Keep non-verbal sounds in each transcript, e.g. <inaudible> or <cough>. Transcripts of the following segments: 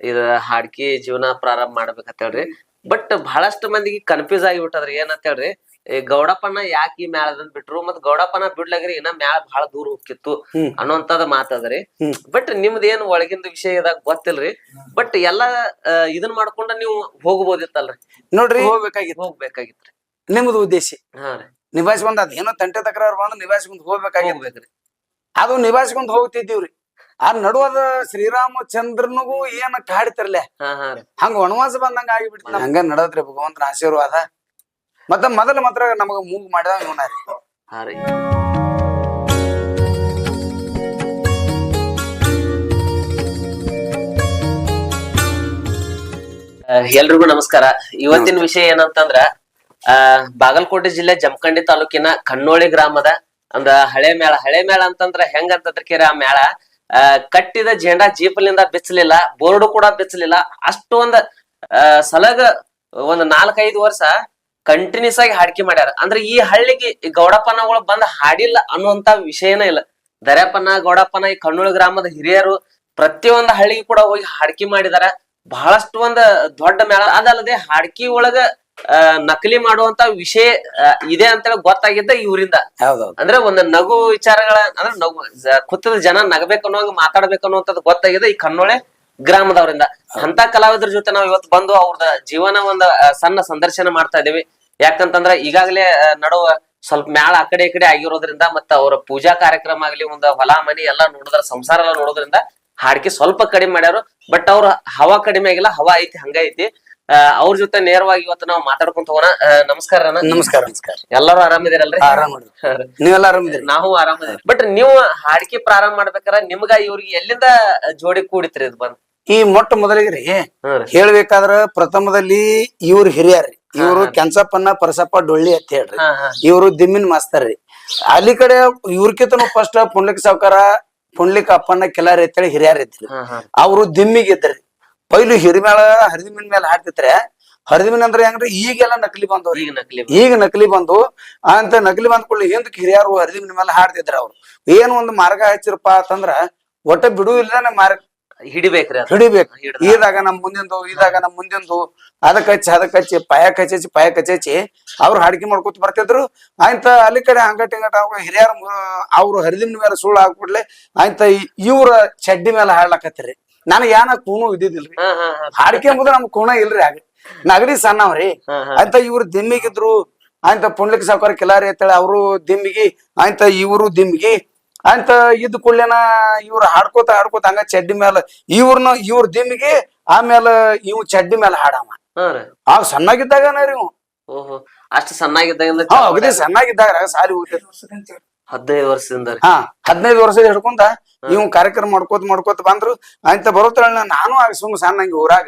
ಇದ ಹಾಡ್ಕಿ ಜೀವನ ಪ್ರಾರಂಭ ಮಾಡ್ಬೇಕಂತ ಹೇಳ್ರಿ ಬಟ್ ಬಹಳಷ್ಟು ಮಂದಿಗೆ ಕನ್ಫ್ಯೂಸ್ ಆಗಿ ಬಿಟ್ಟದ್ರಿ ಏನಂತ ಹೇಳ್ರಿ ಈ ಗೌಡಪ್ಪನ ಯಾಕೆ ಈ ಮ್ಯಾಳದನ್ ಬಿಟ್ರು? ಮತ್ ಗೌಡಪ್ಪನ ಬಿಡ್ಲಾಗ್ರಿ ಇನ್ನ ಮ್ಯಾಳ ಬಹಳ ದೂರ ಹೋಗ್ತಿತ್ತು ಅನ್ನೋಂತದ ಮಾತದ್ರಿ ಬಟ್ ನಿಮ್ದ ಏನ್ ಒಳಗಿಂದ ವಿಷಯ ಇದಾಗ ಗೊತ್ತಿಲ್ರಿ? ಬಟ್ ಎಲ್ಲಾ ಇದನ್ ಮಾಡ್ಕೊಂಡ ನೀವು ಹೋಗ್ಬೋದಿತ್ತಲ್ರಿ? ನೋಡ್ರಿ. ಹೋಗ್ಬೇಕಾಗಿತ್ತು. ಹೋಗ್ಬೇಕಾಗಿತ್ರಿ. ನಿಮ್ದು ಉದ್ದೇಶ. ನಿಭಾಯಿಸ್ಕೊಂಡ್ ಅದೇನೋ ಏನೋ ತಂಟೆ ತಕರಾರು ಬಂದು ನಿಭಾಯಿಸ್ಕೊಂಡ್ ಹೋಗ್ಬೇಕಾಗಿರ್ಬೇಕ್ರಿ ಅದು ನಿಭಾಯಿಸ್ಕೊಂಡ್ ಹೋಗ್ತಿದ್ದೀವ್ರಿ. ಆ ನಡುವದ ಶ್ರೀರಾಮಚಂದ್ರನಿಗೂ ಏನ್ ಕಾಡ್ತಿರ್ಲೆ ಹಂಗ ವನವಾಸ ಬಂದಂಗ ಆಗಿಬಿಡ್ತ ಹಂಗ ನಡದ್ರಿ ಭಗವಂತನ ಆಶೀರ್ವಾದ. ಮತ್ತ ಮೊದಲ ಮಾತ್ರ ನಮಗ ಮೂಗ್ ಮಾಡಿದ ಇವನಾರಿ ಹಾ ರೀ. ಎಲ್ರಿಗೂ ನಮಸ್ಕಾರ. ಇವತ್ತಿನ ವಿಷಯ ಏನಂತಂದ್ರ ಆ ಬಾಗಲಕೋಟೆ ಜಿಲ್ಲೆ ಜಮಖಂಡಿ ತಾಲೂಕಿನ ಕಣ್ಣೋಳಿ ಗ್ರಾಮದ ಅಂದ್ರ ಹಳೆ ಮೇಳ. ಹಳೆ ಮೇಳ ಅಂತಂದ್ರ ಹೆಂಗ ಅಂತಂದ್ರ ಆ ಮೇಳ ಕಟ್ಟಿದ ಜೆಂಡಾ ಜೀಪಲಿಂದ ಬಿಚ್ಚಲಿಲ್ಲ, ಬೋರ್ಡ್ ಕೂಡ ಬಿಚ್ಚಲಿಲ್ಲ. ಅಷ್ಟೊಂದ ಸಲಗ ಒಂದ್ ನಾಲ್ಕೈದು ವರ್ಷ ಕಂಟಿನ್ಯೂಸ್ ಆಗಿ ಹಾಡಿಕೆ ಮಾಡ್ಯಾರ. ಅಂದ್ರೆ ಈ ಹಳ್ಳಿಗೆ ಗೌಡಪ್ಪನಗಳು ಬಂದ್ ಹಾಡಿಲ್ಲ ಅನ್ನುವಂತ ವಿಷಯನೇ ಇಲ್ಲ. ದರ್ಯಾಪನ ಗೌಡಪ್ಪನ, ಈ ಕಣ್ಣೂಳು ಗ್ರಾಮದ ಹಿರಿಯರು ಪ್ರತಿಯೊಂದು ಹಳ್ಳಿಗೆ ಕೂಡ ಹೋಗಿ ಹಾಡ್ಕಿ ಮಾಡಿದಾರ. ಬಹಳಷ್ಟು ಒಂದ್ ದೊಡ್ಡ ಮೇಳ. ಅದಲ್ಲದೆ ಹಾಡ್ಕಿ ಒಳಗ ನಕಲಿ ಮಾಡುವಂತ ವಿಷಯ ಇದೆ ಅಂತ ಗೊತ್ತಾಗಿದ್ದ ಇವರಿಂದ. ಅಂದ್ರೆ ಒಂದು ನಗು ವಿಚಾರಗಳ ಅಂದ್ರೆ ನಗು ಕುತ್ತದ ಜನ ನಗಬೇಕು ಅನ್ನೋ ಮಾತಾಡ್ಬೇಕು ಅನ್ನುವಂಥದ್ದು ಗೊತ್ತಾಗಿದೆ ಈ ಕನ್ನೋಳೆ ಗ್ರಾಮದವರಿಂದ. ಅಂತ ಕಲಾವಿದರ ಜೊತೆ ನಾವ್ ಇವತ್ತು ಬಂದು ಅವ್ರದ ಜೀವನ ಒಂದ್ ಸಣ್ಣ ಸಂದರ್ಶನ ಮಾಡ್ತಾ ಇದೀವಿ ಯಾಕಂತಂದ್ರ ಈಗಾಗಲೇ ನಡುವ ಸ್ವಲ್ಪ ಮ್ಯಾಳ ಆ ಕಡೆ ಈ ಕಡೆ ಆಗಿರೋದ್ರಿಂದ ಮತ್ತ ಅವರ ಪೂಜಾ ಕಾರ್ಯಕ್ರಮ ಆಗ್ಲಿ ಒಂದ್ ಹೊಲ ಮನಿ ಎಲ್ಲಾ ನೋಡಿದ್ರ ಸಂಸಾರ ಎಲ್ಲ ನೋಡೋದ್ರಿಂದ ಹಾಡಿಕೆ ಸ್ವಲ್ಪ ಕಡಿಮೆ ಮಾಡ್ಯಾರು. ಬಟ್ ಅವ್ರ ಹವಾ ಕಡಿಮೆ ಆಗಿಲ್ಲ ಹವಾ ಐತಿ ಹಂಗ ಐತಿ. ಆ, ಅವ್ರ ಜೊತೆ ನೇರವಾಗಿ ಇವತ್ತು ನಾವು ಮಾತಾಡ್ಕೊಂತ ಹೋಗೋಣ. ನಮಸ್ಕಾರ. ನಮಸ್ಕಾರ ನಮಸ್ಕಾರ. ಎಲ್ಲರೂ ಆರಾಮಿದಿರಲ್ರಿ ಆರಾಮ್ ನೀವೆಲ್ಲ ಆರಾಮಿದ್ರಿ ನಾವು ಆರಾಮದೇವಿ ಬಟ್ ನೀವು ಹಾಡಿಕೆ ಪ್ರಾರಂಭ ಮಾಡ್ಬೇಕಾರ ನಿಮ್ಗ ಇವ್ರಿಗೆ ಎಲ್ಲಿಂದ ಜೋಡಿ ಕೂಡಿತ್ರಿ ಇದು ಬಂದ್? ಈ ಮೊಟ್ಟ ಮೊದಲಿಗೆ ರೀ ಹೇಳ್ಬೇಕಾದ್ರ ಪ್ರಥಮದಲ್ಲಿ ಇವ್ರು ಹಿರಿಯರ್ರಿ ಇವರು. ಕೆಂಚಪ್ಪನ ಪರಸಪ್ಪ ಡೊಳ್ಳಿ ಅಂತ ಹೇಳ್ರಿ. ಇವರು ದಿಮ್ಮಿನ್ ಇವ್ರು ದಿಮ್ಮಿನ ಮಾಸ್ತರ್ ರೀ. ಅಲ್ಲಿ ಕಡೆ ಇವ್ರಕಿತನು ಫಸ್ಟ್ ಪುಂಡ್ಲಿಕ್ ಸಾವ್ಕಾರ ಪುಂಡ್ಲಿಕ್ ಅಪ್ಪನ ಕಿಲಾರಿ ಅಂತೇಳಿ ಹಿರಿಯರ್ ಇದ್ರಿ. ಅವ್ರು ದಿಮ್ಮಿಗೆ ಇದ್ರಿ. ಪೈಲು ಹಿರಿಮೇಳ ಹರಿದಿಮಿನ ಮೇಲೆ ಹಾಡ್ತಿದ್ರೆ ಹರಿದಿಮಿನ ಅಂದ್ರೆ ಹೆಂಗ್ರಿ? ಈಗೆಲ್ಲ ನಕಲಿ ಬಂದವ್ರಿ. ಈಗ ನಕಲಿ ಈಗ ನಕಲಿ ಬಂದು ಅಂತ ನಕಲಿ ಬಂದ್ ಕೂಡಲೇ ಹಿಂದಕ್ಕೆ ಹಿರಿಯರು ಹರಿದಿಮಿನ ಮೇಲೆ ಹಾಡ್ತಿದ್ರ ಅವ್ರು. ಏನ್ ಒಂದು ಮಾರ್ಗ ಹಚ್ಚಿರಪ್ಪ ಅಂತಂದ್ರ ಒಟ್ಟ ಬಿಡು ಇಲ್ಲನ ಮಾರ್ಗ ಹಿಡಿಬೇಕ್ರಿ ಹಿಡಿಬೇಕು. ಈದಾಗ ನಮ್ ಮುಂದಿಂದು ಈದಾಗ ನಮ್ ಮುಂದಿಂದು ಅದಕ್ಕೆ ಹಚ್ಚಿ ಅದಕ್ಕೆ ಹಚ್ಚಿ ಪಾಯ ಕಚ್ಚಿ ಪಾಯ ಕಚ್ಚಿ ಅವ್ರು ಹಾಡಿಕೆ ಮಾಡ್ಕೊತ ಬರ್ತಿದ್ರು. ಆಯ್ತ ಅಲ್ಲಿ ಕಡೆ ಹಂಗಟ್ ಹಿಂಗಟ್ ಅವ್ರು ಹಿರಿಯರ್ ಅವ್ರು ಹರಿದಿನ ಮೇಲೆ ಸುಳ್ಳು ಹಾಕ್ಬಿಡ್ಲೆ ಆಯ್ತ ಇವ್ರ ಚಡ್ಡಿ ಮೇಲೆ ಹಾಡ್ಲಕತ್ತಿರಿ. ನನಗೆ ಯಾನ ಕೂನು ಇದ್ದಿದ್ದಿಲ್ರಿ? ಹಾಡಿಕೆ ನಮ್ ಕೂಣ ಇಲ್ರಿ ಆಗ ನಗಡಿ ಸಣ್ಣವ್ರಿ. ಅಂತ ಇವ್ರು ದಿಮ್ಮಿಗಿದ್ರು ಅಂತ ಪುಂಡ್ಲಿಕ್ ಸಾವ್ಕಾರ ಕಿಲಾರಿ ಅಂತೇಳಿ ಅವರು ದಿಮ್ಮಿಗಿ ಅಂತ ಇವರು ದಿಮ್ಮಿಗಿ ಅಂತ ಇದ್ ಕೂಡ್ಲೇನ ಇವ್ರು ಹಾಡ್ಕೋತ ಹಾಡ್ಕೋತ ಹಂಗ ಚಡ್ಡಿ ಮ್ಯಾಲ ಇವ್ರನ್ನ ಇವ್ರ ದಿಮ್ಮಿಗಿ ಆಮೇಲೆ ಇವ್ ಚಡ್ಡಿ ಮ್ಯಾಲ ಹಾಡವ ಆ ಸಣ್ಣಗಿದ್ದಾಗನ ರೀ ಅಷ್ಟು ಸಣ್ಣಾಗಿದ್ದಾಗ ಸಣ್ಣಾಗಿದ್ದಾಗ ಅಗದಿ ಸಣ್ಣಗಿದ್ದಾಗ ಸಾಲಿ ಹೋಗ್ತಿದ್ರು ಹದಿನೈದು ವರ್ಷದಿಂದ ಹಾ ಹದಿನೈದು ವರ್ಷ ಹಿಡ್ಕೊಂತ ನೀವು ಕಾರ್ಯಕ್ರಮ ಮಾಡ್ಕೋತ ಮಾಡ್ಕೋತ ಬಂದ್ರು. ಅಂತ ಬರೋತ್ರಳ ನಾನು ಆಗ ಸುಮ್ ಸಣ್ಣಂಗಿ ಊರಾಗ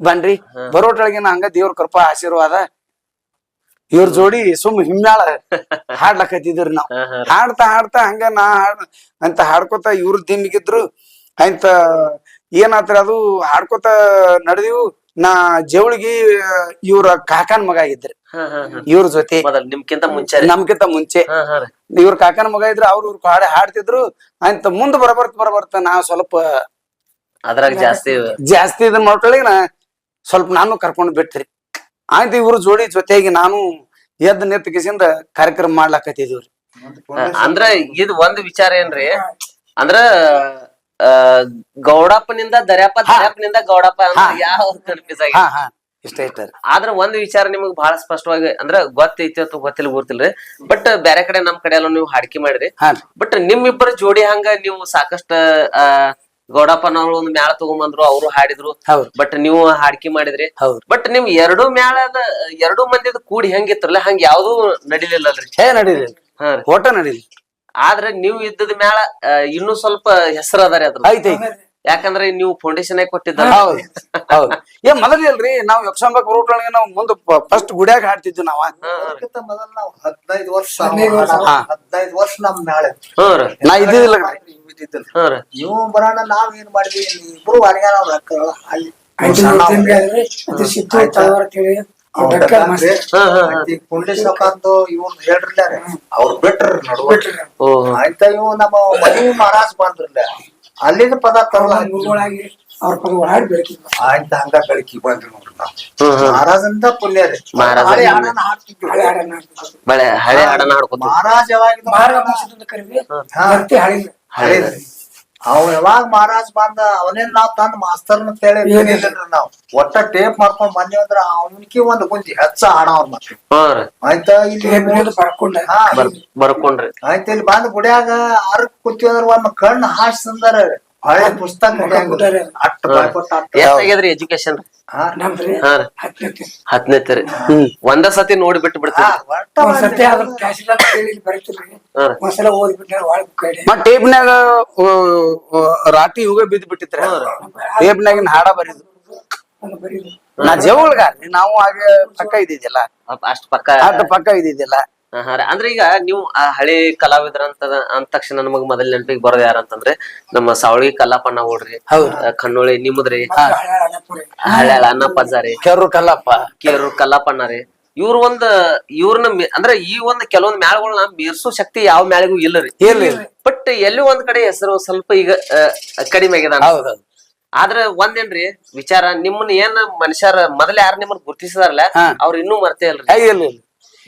ಬನ್ರಿ. ಬರೋಟ್ರೊಳಗಿನ ಹಂಗ ದೇವ್ರ ಕೃಪಾ ಆಶೀರ್ವಾದ. ಇವ್ರ ಜೋಡಿ ಸುಮ್ ಹಿಮ್ಮ್ಯಾಳ <laughs> ಹಾಡ್ಲಕತ್ತಿದ್ರಿ ನಾವ್. ಹಾಡ್ತಾ ಹಾಡ್ತಾ ಹಂಗ ನಾ ಹಾಡ್ ಅಂತ ಹಾಡ್ಕೋತ ಇವ್ರ ದಿಮ್ಮಿಗಿದ್ರು ಅಂತ ಏನಾತ್ರಿ ಅದು ಹಾಡ್ಕೋತ ನಡೆದಿವು. ನಾ ಜವಳಿಗಿ ಇವ್ರ ಕಾಕನ್ ಮಗ ಆಗಿದ್ರಿ. ಇವ್ರ ಜೊತೆ. ನಿಮ್ಕಿಂತ ಮುಂಚೆ ನಮ್ಕಿಂತ ಮುಂಚೆ. ಇವ್ರ ಕಾಕನ ಮಗ ಇದ್ರ ಅವ್ರ ಇವ್ರ ಹಾಡ ಹಾಡ್ತಿದ್ರು. ಅಂತ ಮುಂದ್ ಬರಬರ್ತ ಬರಬರ್ತ ನಾ ಸ್ವಲ್ಪ ಅದ್ರಾಗ ಜಾಸ್ತಿ ಜಾಸ್ತಿ ಇದನ್ ಮಾಡ್ಕೊಳ್ಳಿ ನಾ ಸ್ವಲ್ಪ ನಾನು ಕರ್ಕೊಂಡ್ ಬಿಟ್ರಿ. ಆಯ್ತು ಇವ್ರ ಜೋಡಿ ಜೊತೆಗೆ ನಾನು ಎದ್ದ ಕಿಸಿಂದ ಕಾರ್ಯಕ್ರಮ ಮಾಡ್ಲಾಕತ್ತಿದ್ವಿ ಆ, ಅಂದ್ರ ಇದು ಒಂದ್ ವಿಚಾರ ಏನ್ರಿ? ಅಂದ್ರ ಗೌಡಪ್ಪನಿಂದ ದರ್ಯಾಪ ದರ್ಯಾಪನಿಂದ ಗೌಡಪ್ಪ. ಯಾವ ಕನ್ಫ್ಯೂಸ್ ಆಗಿ ಇಷ್ಟ ಇಷ್ಟ ಆದ್ರ ಒಂದ್ ವಿಚಾರ ನಿಮಗ್ ಬಹಳ ಸ್ಪಷ್ಟವಾಗಿ ಅಂದ್ರ ಗೊತ್ತೈತಿ ಅಥವಾ ಗೊತ್ತಿಲ್ಲ ಗೊತ್ತಿಲ್ರಿ. ಬಟ್ ಬೇರೆ ಕಡೆ ನಮ್ ಕಡೆ ಎಲ್ಲ ನೀವು ಹಾಡಿಕೆ ಮಾಡಿರಿ. ಬಟ್ ನಿಮ್ಮಿಬ್ಬರ ಜೋಡಿ ಹಂಗ ನೀವು ಸಾಕಷ್ಟ ಆ ಗೌಡಪ್ಪನವ್ರು ಒಂದ್ ಮ್ಯಾಳ ತಗೊಂಬಂದ್ರು ಅವರು ಹಾಡಿದ್ರು. ಬಟ್ ನೀವು ಹಾಡಿಕೆ ಮಾಡಿದ್ರಿ. ಬಟ್ ನಿಮ್ ಎರಡು ಮ್ಯಾಳದ ಎರಡು ಮಂದಿದ ಕೂಡಿ ಹೆಂಗಿತ್ರಲ್ಲ ಹಂಗ ಯಾವ್ದು ರೀ. ಓಟ ನಡೀಲಿ ಆದ್ರೆ ನೀವು ಇದ್ದದ ಮ್ಯಾಲ ಇನ್ನು ಸ್ವಲ್ಪ ಹೆಸರು ಅದಾರಿ ಅದ್ರ ಯಾಕಂದ್ರೆ ನೀವು ಫೌಂಡೇಶನ್ ಕೊಟ್ಟಿದ್ದ ಹೌದು ಹೌದು. ಏ ಮೊದಲಲ್ರಿ ನಾವು ಯಕ್ಷಾಂಬ ಬರೋಟ್ರೊಳಗೆ ನಾವು ಮುಂದ ಫಸ್ಟ್ ಗುಡಿಯಾಗ ಹಾಡ್ತಿದ್ವಿ ನಾವ. ಮೊದಲು ನಾವು ಹದಿನೈದು ವರ್ಷ ಹದಿನೈದು ವರ್ಷ. ವರ್ಷ ನಮ್ ನಾಳೆ ನಾ ರೀ. ನೀವು ಬರೋಣ ನಾವ್ ಏನ್ ಮಾಡಿದ್ವಿ? ಇಬ್ರು ಅಡಿಗೆ ನಾವ್ ಅಲ್ಲಿ ಹಾ ಹಾ ಹಾ. ಪುಂಡೇಶ್ ಅಂತ ಇವನ್ ಹೇಳ್ರಲ್ಲ ಅವ್ರು ಬಿಟ್ರ ನಡುವ. ಓ ಆಯ್ತ ಇವ್ ನಮ್ಮ ಮದುವೆ ಮಹಾರಾಜ್ ಬಂದ್ರಲ್ಲ. ಅಲ್ಲಿಂದ ಪದ ಅವ್ರ ಪದ ಆಯ್ತ ಹಂಗ ಬೆಳಕಿ ಬಂದ್ರಿ ಮಹಾರಾಜಂದ ಪುಣ್ಯ ರೀ. ಮಹಾರಾಜ. ಹಳೆ ಹಾಡನ. ಹಳೆ. ಹಳೆ ಹಾಡ್ಕೊತ ಮಹಾರಾಜ್ ಯಾವಾಗ ಕರೀವಿ. ಹಳಿಲ್ಲ ಹಳೇದ್ರಿ ಅವ ಯಾವಾಗ ಮಹಾರಾಜ್ ಬಂದ ಅವನೇನ್ ನಾವ್ ತಂದ್ ಮಾಸ್ತರ್ ಅಂತ ಹೇಳಿ. ನಾವ್ ಒಟ್ಟ ಟೇಪ್ ಮಾಡ್ಕೊಂಡ್ ಬಂದ್ವಿ ಅಂದ್ರ ಅವನಿಗೆ ಒಂದ್ ಗುಂಜಿ ಹೆಚ್ಚ ಆಡವ್ರ ಮತ್ತೆ ಆಯ್ತಾ ಇಲ್ಲಿ ಬರ್ಕೊಂಡ್ರಿ ಆಯ್ತಾ ಇಲ್ಲಿ ಬಂದ್ ಗುಡಿಯಾಗ ಆರಕ್ ಕುತ್ತಿ ಅಂದ್ರ ಒಂದ್ ಕಣ್ಣು ಹಾಸ್ ಅಂದಾರ ಹಳೆ ಪುಸ್ತಕ ಎಜುಕೇಶನ್ ನಮ್ದ್ರಿ ಹತ್ತನೇ ತರ ತರಿ ಒಂದ ಸತಿ ನೋಡಿ ಬಿಟ್ಟು ಹಾ, ಬಿಡ್ತೀರಿ ಒಂದ್ಸತಿ ಅದ್ರ ಕ್ಯಾಶಿಲಾಗ್ ಕೇಳಿ ಒಂದ್ಸಲ ಒಳಗ್ ಮತ್ ಟೇಪ್ನ್ಯಾಗ ರಾಟಿ ಬಿದ್ದು ಬಿಟ್ಟಿತ್ರ. ಟೇಪ್ನ್ಯಾಗಿನ ಹಾಡ ಬರೀದು. ನಾ ಜವಳಗ ನಾವು ಆಗ ಪಕ್ಕ ಇದ್ದಿದ್ದಿಲ್ಲ. ಅಷ್ಟು ಅಷ್ಟ್ ಪಕ್ಕ ಅಷ್ಟು ಪಕ್ಕ ಇದ್ದಿದ್ದಿಲ್ಲ. ಹಾ, ಹಾ ರೀ. ಅಂದ್ರೆ ಈಗ ನೀವು ಆ ಹಳೆ ಕಲಾವಿದ್ರ ಅಂತ ಅಂದ ತಕ್ಷಣ ನಮಗ್ ಮೊದಲ ನೆನಪಿಗೆ ಬರೋದು ಯಾರಂತಂದ್ರೆ ನಮ್ಮ ಸಾವಳಿ ಕಲ್ಲಪ್ಪಣ್ಣ ಓಡ್ರಿ ಕಣ್ಣೋಳಿ ನಿಮ್ಮದ್ರಿ. ಹಳ್ಯಾಳ ಹಳೆ ಹಳೆ ರೀ. ಕೆರ್ರು ಕಲ್ಲಪ್ಪ. ಕೇರು ಕಲ್ಲಪ್ಪಣ್ಣ ರೀ. ಇವ್ರ ಒಂದ್ ಇವ್ರನ್ನ ಅಂದ್ರೆ ಈ ಒಂದ್ ಕೆಲವೊಂದ್ ಮ್ಯಾಳಗಳನ್ನ ಮೀರ್ಸೋ ಶಕ್ತಿ ಯಾವ ಮ್ಯಾಳಿಗೂ ಇಲ್ಲ ರೀ. ಇಲ್ಲ ಇಲ್ಲ. ಬಟ್ ಎಲ್ಲೂ ಒಂದ್ ಕಡೆ ಹೆಸರು ಸ್ವಲ್ಪ ಈಗ ಕಡಿಮೆ ಆಗ್ಯದ ಆದ್ರೆ ಒಂದೇನ್ರಿ ವಿಚಾರ ನಿಮ್ಮನ್ನ ಏನ್ ಮನುಷ್ಯರ ಮೊದಲ ಯಾರು ನಿಮ್ಮನ್ನ ಗುರ್ತಿಸಿದಾರಲ್ಲ. ಅವ್ರ ಇನ್ನೂ ಮರ್ತೇ ಇಲ್ರಿ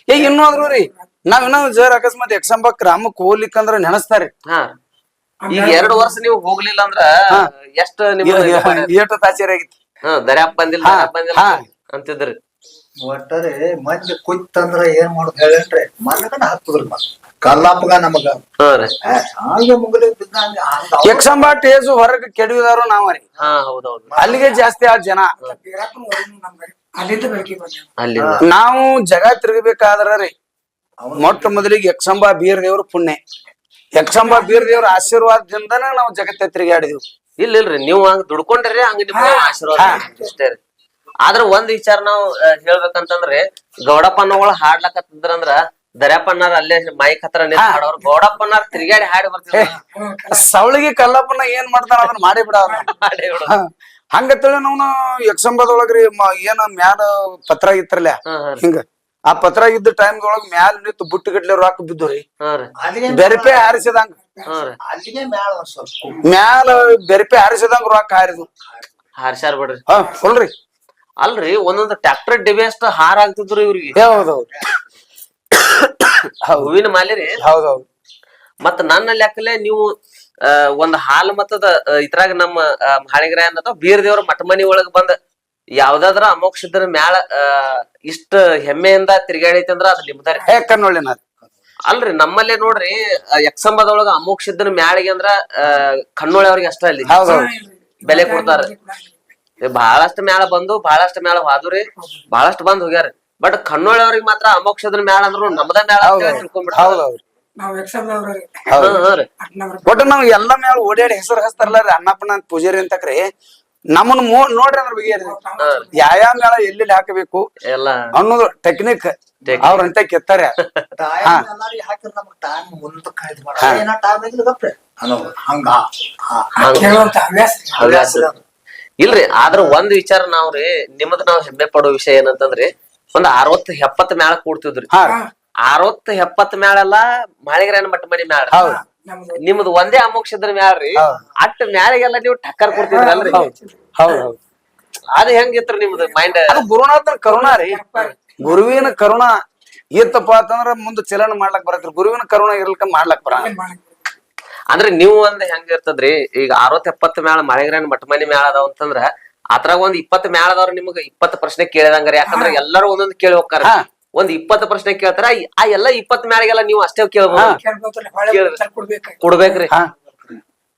ಏ, ಇಲ್ಲ ಇನ್ನೂ ಆದ್ರು ರೀ. ನಾವ್ ಇನ್ನೂ ಜರ್ ಅಕಸ್ಮಾತ್ ಎಕ್ಸಾಂಬ ಗ್ರಾಮಕ್ ಹೋಗ್ಲಿಕ್ಕಂದ್ರ ನೆನಸ್ತಾರಿ. ಹಾ. ಈಗ ಎರಡು ವರ್ಷ ನೀವು ಹೋಗ್ಲಿಲ್ಲ ಅಂದ್ರ ಎಷ್ಟ ನಿಮ್ ಏಟು ತಾಚೇರಿ ಆಗಿತ್ತು? ಹಾ ದರ್ಯಾಪ್ ಬಂದಿಲ್ಲ ದರ್ಯಾಪ್ ಬಂದಿಲ್ಲ. ಅಂತಿದ್ರಿ. ಒಟ್ಟರೆ ಮಂದಿ ಕುಯ್ತಂದ್ರ ಏನ್ ಮಾಡುದು ಹೇಳೇನ್ರಿ? ಮಲ್ಲಕನ ಹತ್ತದ್ರಿ ಮತ್ ಕಲ್ಲಪ್ಪಗ ನಮಗ. ಹಾಗೆ ಮುಗಲಿ ಟೇಜು ಹೊರಗೆ ಕೆಡವಿದಾರು ನಾವರಿ ಹಾ ಅಲ್ಲಿಗೆ ಜಾಸ್ತಿ ಆ ಜನ. ನಾವು ಜಗ ತಿರುಗಬೇಕಾದ್ರ ರೀ. ಮೊಟ್ಟ ಮೊದಲಿಗೆ ಯಕ್ಷಂಬ ಬೀರ್ ದೇವ್ರ ಪುಣ್ಯ. ಯಕ್ಷಂಬ ಬೀರ್ ದೇವ್ರ ಆಶೀರ್ವಾದದಿಂದನೇ ನಾವು ಜಗತ್ತೆ ತಿರುಗಾಡಿದ್ವಿ. ಇಲ್ಲ ಇಲ್ರಿ ನೀವು ಹಂಗ ದುಡ್ಕೊಂಡ್ರಿ ಹಂಗ ನಿಮ್ಗೆ ಆಶೀರ್ವಾದ ಅಷ್ಟೇ ರೀ. ಆದ್ರ ಒಂದ್ ವಿಚಾರ ನಾವು ಹೇಳ್ಬೇಕಂತಂದ್ರೆ ಗೌಡಪ್ಪನವಳು ಹಾಡ್ಲಕತ್ತಿದ್ರಂದ್ರ ದರ್ಯಾಪಣ್ಣಾರ ಅಲ್ಲೇ ಮೈಕ್ ಹತ್ರ ನಿಂತ್ ಹಾಡೋರು ಗೌಡಪ್ಪನಾರ್ ತಿರ್ಗಾಡಿ ಹಾಡಿ ಬರ್ತಿದ್ರು. ಸವಳಿಗೆ ಕಲ್ಲಪ್ಪನ ಏನ್ ಮಾಡ್ತಾರ ಅದನ್ನ ಮಾಡಿ ಬಿಡ <laughs> ಹಂಗ. ಹಂಗತ್ತೇಳಿ ನಾವು ಯಕ್ಷಂಬದೊಳಗ್ರಿ ಏನ ಮ್ಯಾಲ ಪತ್ರ ಇತ್ರಲ್ಲ. ಹಿಂಗ. ಆ ಪತ್ರ ಇದ್ದ ಟೈಮ್ದೊಳಗ ಮ್ಯಾಲ ನಿಂತು ಬುಟ್ಟು ಗಟ್ಲೆ ರೊಕ್ಕ ಬಿದ್ದು ರೀ ಹಾ ರೀ. ಅಲ್ಲಿಗೆ ಬೆರಪೆ ಹಾರಿಸಿದಂಗ. ಅಲ್ಲಿಗೆ ಮ್ಯಾಲ ಬೆರಪೆ ಹಾರಿಸಿದಂಗ ರೊಕ್ಕ ಹಾರಿದು ಹಾರಿಸ್ಯಾರ ಬಿಡ್ರಿ. ಹಾ ಫುಲ್ರಿ ಅಲ್ರಿ ಒಂದೊಂದು ಟ್ರ್ಯಾಕ್ಟರ್ ಡಿಬಿ ಅಷ್ಟ ಹಾರ ಆಗ್ತಿದ್ರು ಇವ್ರಿಗೆ. ಹೌದೌದು ಹೌದು ಹೂವಿನ ಮಾಲೆ ರೀ? ಹೌದೌದು. ಮತ್ತ ನನ್ನ ಲೆಕ್ಕಲೆ ನೀವು ಒಂದ್ ಹಾಲ್ ಮತದ ಇದ್ರಾಗ ನಮ್ಮ ಹಾಳಿಗ್ರ ಅನ್ನೋದು ಬೀರ್ ದೇವ್ರ ಮಠ ಮನಿ ಒಳಗ್ ಬಂದ ಯಾವ್ದಾದ್ರ ಅಮೋಕ್ಷದ್ರ ಮ್ಯಾಳ ಇಷ್ಟ ಹೆಮ್ಮೆಯಿಂದ ತಿರ್ಗಾಡೈತಿ ಅಂದ್ರ ಅದ್ ನಿಮ್ದಾರಿ ಕಣ್ಣೊಳ್ಳಿ ನಾಥ್ ಅಲ್ರಿ ನಮ್ಮಲ್ಲೇ ನೋಡ್ರಿ ಯಕ್ಸಂಬದೊಳಗ ಯಕ್ಷಂಬದೊಳಗ ಅಮೋಕ್ಷದ್ರ ಮ್ಯಾಳಿಗೆ ಅಂದ್ರ ಆ, ಕಣ್ಣೊಳೆ ಅವ್ರಿಗೆ ಅಷ್ಟ ಅಲ್ಲಿ ಬೆಲೆ ಕೊಡ್ತಾರ. ಬಹಳಷ್ಟು ಮ್ಯಾಳ ಬಂದು ಬಹಳಷ್ಟು ಮ್ಯಾಳ ಹಾದುರಿ ಬಹಳಷ್ಟು ಬಂದ್ ಹೋಗ್ಯಾರ ಬಟ್ ಕಣ್ಣೊಳೆ ಮಾತ್ರ ಅಮೋಕ್ಷದ್ರ ಮ್ಯಾಲ ಅಂದ್ರು ನಮ್ದ ಮ್ಯಾಳ ಅಂತ ಹೇಳಿ ತಿಳ್ಕೊಂಡ್ಬಿಡ್ತಾರ. ಹೌದೌರಿ ನಾವು ಒಟ್ಟು ನಾವ್ ಎಲ್ಲ ಮ್ಯಾಲ ಓಡಾಡಿ ಹೆಸರು ಹಚ್ತಾರಲ್ಲ ರೀ ಅಣ್ಣಪ್ಪನ ಪೂಜಾರಿ ಅಂತಕ್ರಿ ನಮ್ಮನ್ನ ಮೋ ನೋಡ್ರಿ ಅಂದ್ರ ಬಗ್ಗೆ ಯಾವ ಮೇಳ ಎಲ್ಲೆಲ್ಲಿ ಹಾಕಬೇಕು ಎಲ್ಲ. ಅನ್ನೋದು ಟೆಕ್ನಿಕ್ ಅವ್ರಂತ ಕೆತ್ತಾರೆ. <laughs> ಇಲ್ರಿ ಆದ್ರ ಒಂದ್ ವಿಚಾರ ನಾವ್ರಿ ನಿಮ್ಮದ್ ನಾವ್ ಹೆಮ್ಮೆ ಪಡೋ ವಿಷಯ ಏನಂತಂದ್ರಿ ಒಂದ್ ಅರವತ್ ಎಪ್ಪತ್ ಮ್ಯಾಲ ಕೂಡ್ತಿದ್ರಿ. ಹಾ. ರೀ. ಎಪ್ಪತ್ ಮ್ಯಾಲೆಲ್ಲ ಮಾಳಿಗ್ರಾಯನ ಮಟ್ಟ ಮನಿ ಮ್ಯಾಳ ಹೌದು. ನಮ್ದು. ಒಂದೇ ಅಮೋಕ್ಷದ್ರ ರೀ ಅಟ್ಟ ಮ್ಯಾಳಿಗೆಲ್ಲ ನೀವು ಟಕ್ಕರ್ ಕೊಡ್ತಿದ್ರಲ್ರಿ? ಹೌದು ಹೌದು ಅದ್ ಹೆಂಗಿತ್ರಿ ನಿಮ್ದು ಮೈಂಡ್ ಅದು ಗುರುನಾಥನ ಕರುಣ ರೀ. ಗುರುವಿನ ಕರುಣಾ ಇತ್ತಪ್ಪ ಅಂತಂದ್ರ ಮುಂದ ಚಲನ ಮಾಡ್ಲಕ್ ಬರತ್ರಿ. ಗುರುವಿನ ಕರುಣಾ ಇರ್ಲಿಕ್ಕ ಮಾಡ್ಲಕ್ ಬರ ಅಂದ್ರೆ ನೀವು ಒಂದ್ ಹೆಂಗಿರ್ತದ್ರಿ ಈಗ ಅರವತ್ ಎಪ್ಪತ್ ಮ್ಯಾಲ ಮಾಳಿಗ್ರಾಯನ ಮಟ್ಟ ಮನಿ ಮ್ಯಾಳ ಅದಾವ ಅಂತಂದ್ರ ಅದ್ರಾಗ ಒಂದ್ ಇಪ್ಪತ್ ಮ್ಯಾಳ ನಿಮಗ ಇಪ್ಪತ್ ಪ್ರಶ್ನೆ ಕೇಳಿದಂಗ್ರಿ. ಯಾಕಂದ್ರ ಎಲ್ಲರೂ ಒಂದೊಂದ್ ಕೇಳಿ ಹೋಗ್ತಾರ. ಹಾ. ಒಂದ್ ಇಪ್ಪತ್ ಪ್ರಶ್ನೆ ಕೇಳ್ತಾರ ಆ ಎಲ್ಲಾ ಇಪ್ಪತ್ ಮ್ಯಾಳಿಗೆಲ್ಲ ನೀವು ಅಷ್ಟೇ ಕೇಳ್ಬೋದು. ಕೇಳ್ಬೋತಲ್ಲ ಹೊಳೆ ಕೇಳ್ರಿ. ಉತ್ತರ ಕೊಡ್ಬೇಕು ಕೊಡ್ಬೇಕ್ರಿ. ಹಾ.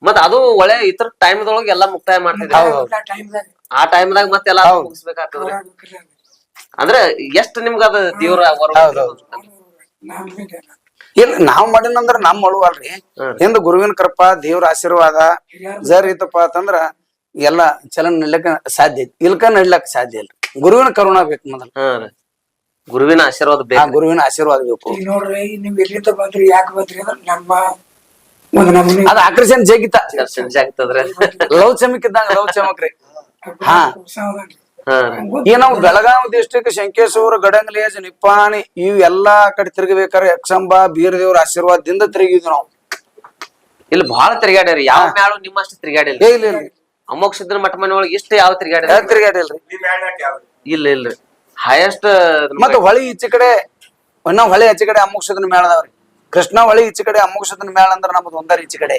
ಮತ್ ಅದು ಒಳ್ಳೆ ಇತರ ಟೈಮ್ದೊಳಗ ಎಲ್ಲಾ ಮುಕ್ತಾಯ ಮಾಡ್ತಿದ್ರಿ ಟೈಮ್ದಾಗ. ಆ ಟೈಮ್ದಾಗ ಮತ್ತೆಲ್ಲ ಹೌದು. ಮುಗಿಸ್ಬೇಕಾಗ್ತದ್ರಿ. ಅಂದ್ರ ಎಷ್ಟ್ ನಿಮ್ಗ ಅದ ದೇವ್ರ ವರ ಹೌದು, ಹೌದು. ಇಲ್ಲ ನಾವ್ ಮಾಡಿನಂದ್ರ ನಮ್ ಅಳುವಲ್ರಿ ಹಿಂದ್ ಹಿಂದ ಗುರುವಿನ ಕೃಪಾ ದೇವ್ರ ಆಶೀರ್ವಾದ ಜರ್ ಇತ್ತಪ್ಪ ಅಂತಂದ್ರ ಎಲ್ಲ ಚಲನ್ ನಡ್ಲಕ್ಕ ಸಾಧ್ಯ ಐತಿ. ಇಲ್ಕ ನಡ್ಲಕ್ ಸಾಧ್ಯ ಇಲ್ಲ ಗುರುವಿನ ಕರುಣ ಬೇಕು ಮೊದಲ. ಗುರುವಿನ ಆಶೀರ್ವಾದ ಆ ಬೇಕು. ಗುರುವಿನ ಆಶೀರ್ವಾದ ಬೇಕು. ಈಗ ನೋಡ್ರಿ ನಿಮ್ ಎಲ್ಲಿಂದ ಬಂದ್ರಿ ಯಾಕೆ ಬಂದ್ರಿ ಅಂದ್ರೆ ನಮ್ಮ ಒಂದ್ ನಮೂನಿ ಅದ ಆಕರ್ಷಣೆ ಜಗಿತ ಸಂಜೆ ಆಗ್ತದ್ರಿ ಲವ್ ಚಮಕ್ ಇದ್ದಂಗ ಲವ್ ಚಮಕ್ರಿ. ಹಾ. ಈಗ ಹಾ ರೀ. ಈ ನಾವು ಬೆಳಗಾವಿ ಡಿಸ್ಟ್ರಿಕ್ ಶಂಕೇಶ್ವರ ಗಡಂಗ್ಲೇಜ್ ನಿಪ್ಪಾಣಿ ಇವ್ ಎಲ್ಲಾ ಕಡೆ ತಿರುಗಬೇಕಾದ್ರೆ ಯಕ್ಷಂಬ ಬೀರದೇವ್ರ ಆಶೀರ್ವಾದದಿಂದ ತಿರುಗಿದ್ವಿ ನಾವು. ಇಲ್ಲಿ ಬಹಳ ತಿರ್ಗಾಡ್ಯಾರಿ ಯಾವ ಮ್ಯಾಳು ನಿಮ್ಮಷ್ಟು ತಿರ್ಗಾಡಿಲ್ಲ ಏ ಇಲ್ಲ ಇಲ್ಲ. ಸಿದ್ದನ ಮಠ ಮನೆ ಒಳಗೆ ಇಷ್ಟ ಯಾವ ತಿರ್ಗಾಡಿ ತಿರ್ಗಾಡಿಲ್ರಿ? ಇಲ್ಲ ಇಲ್ರಿ ಹೈಯೆಸ್ಟ್ ಮತ್ತ ಹೊಳಿ ಈಚೆ ಕಡೆ ಇನ್ನ ಹೊಳಿ ಆಚೆ ಕಡೆ ಅಮೋಕ್ಷದನ ಮೇಳ ಅದಾವ್ರಿ. ಕೃಷ್ಣ ಹೊಳಿ ಈಚೆ ಕಡೆ ಅಮೋಕ್ಷದನ ಮೇಳ ಅಂದ್ರ ನಮ್ದು ಒಂದರ ಈಚೆ ಕಡೆ.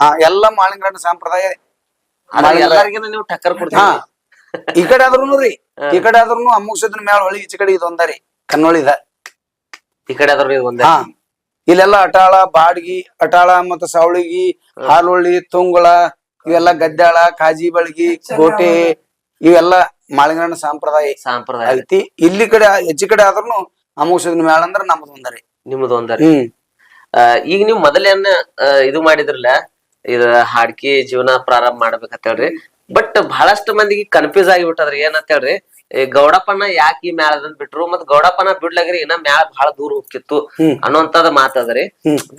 ಹಾ ಎಲ್ಲ ಮಾಳಿಂಗರಣ್ಣ ಸಂಪ್ರದಾಯ ಎಲ್ಲರಿಗಿನ ನೀವು ಟಕ್ಕರ್ ಹಾ. ಕೊಡ್ತೀವಿ ಈ ಕಡೆ ಆದ್ರೂನು ರೀ ಈ ಕಡೆ ಆದ್ರೂನು ಅಮೋಕ್ಷದನ ಮೇಳ ಹೊಳಿ ಈಚೆ ಕಡೆ ಇದೊಂದರಿ ಕನ್ನೋಳಿದ ಈ ಕಡೆ ಆದ್ರೂ ಇದು ಒಂದೇ? ಹಾ. ಇಲ್ಲೆಲ್ಲ ಅಟಾಳ ಬಾಡ್ಗಿ ಅಟಾಳ ಮತ್ತ ಸಾವಳಿಗಿ ಹಾಲೊಳ್ಳಿ ತುಂಗುಳ ಇವೆಲ್ಲ ಗದ್ದಾಳ ಕಾಜಿ ಬಳಗಿ ಗೋಟೆ ಇವೆಲ್ಲ ಮಾಳಿಂಗರಣ್ಣ ಸಂಪ್ರದಾಯ ಸಂಪ್ರದಾಯ. ಐತಿ. ಇಲ್ಲಿ ಕಡೆ ಹೆಚ್ಚು ಕಡೆ ಆದ್ರೂ ಅಮೋಕ್ಷದನ ಮೇಳ ಅಂದ್ರ ನಮ್ದು ಒಂದರಿ. ನಿಮ್ದು ಒಂದರಿ. ಈಗ ನೀವು ಮೊದಲೇನ ಇದು ಮಾಡಿದ್ರಲ್ಲ ಇದು ಹಾಡ್ಕಿ ಜೀವನ ಪ್ರಾರಂಭ ಮಾಡ್ಬೇಕಂತ ಹೇಳ್ರಿ. ಬಟ್ ಬಹಳಷ್ಟು ಮಂದಿಗೆ ಕನ್ಫ್ಯೂಸ್ ಆಗಿ ಬಿಟ್ಟದ್ರಿ ಏನಂತ ಹೇಳ್ರಿ? ಈ ಗೌಡಪ್ಪನ ಯಾಕೆ ಈ ಮ್ಯಾಲ ಬಿಟ್ರು? ಮತ್ ಗೌಡಪ್ಪನ ಬಿಡ್ಲಾಗ್ರಿ ಇನ್ನ ಮ್ಯಾಲ ಬಹಳ ದೂರ ಹೋಗ್ತಿತ್ತು. ಅನ್ನೋಂತದ ಮಾತದ್ರಿ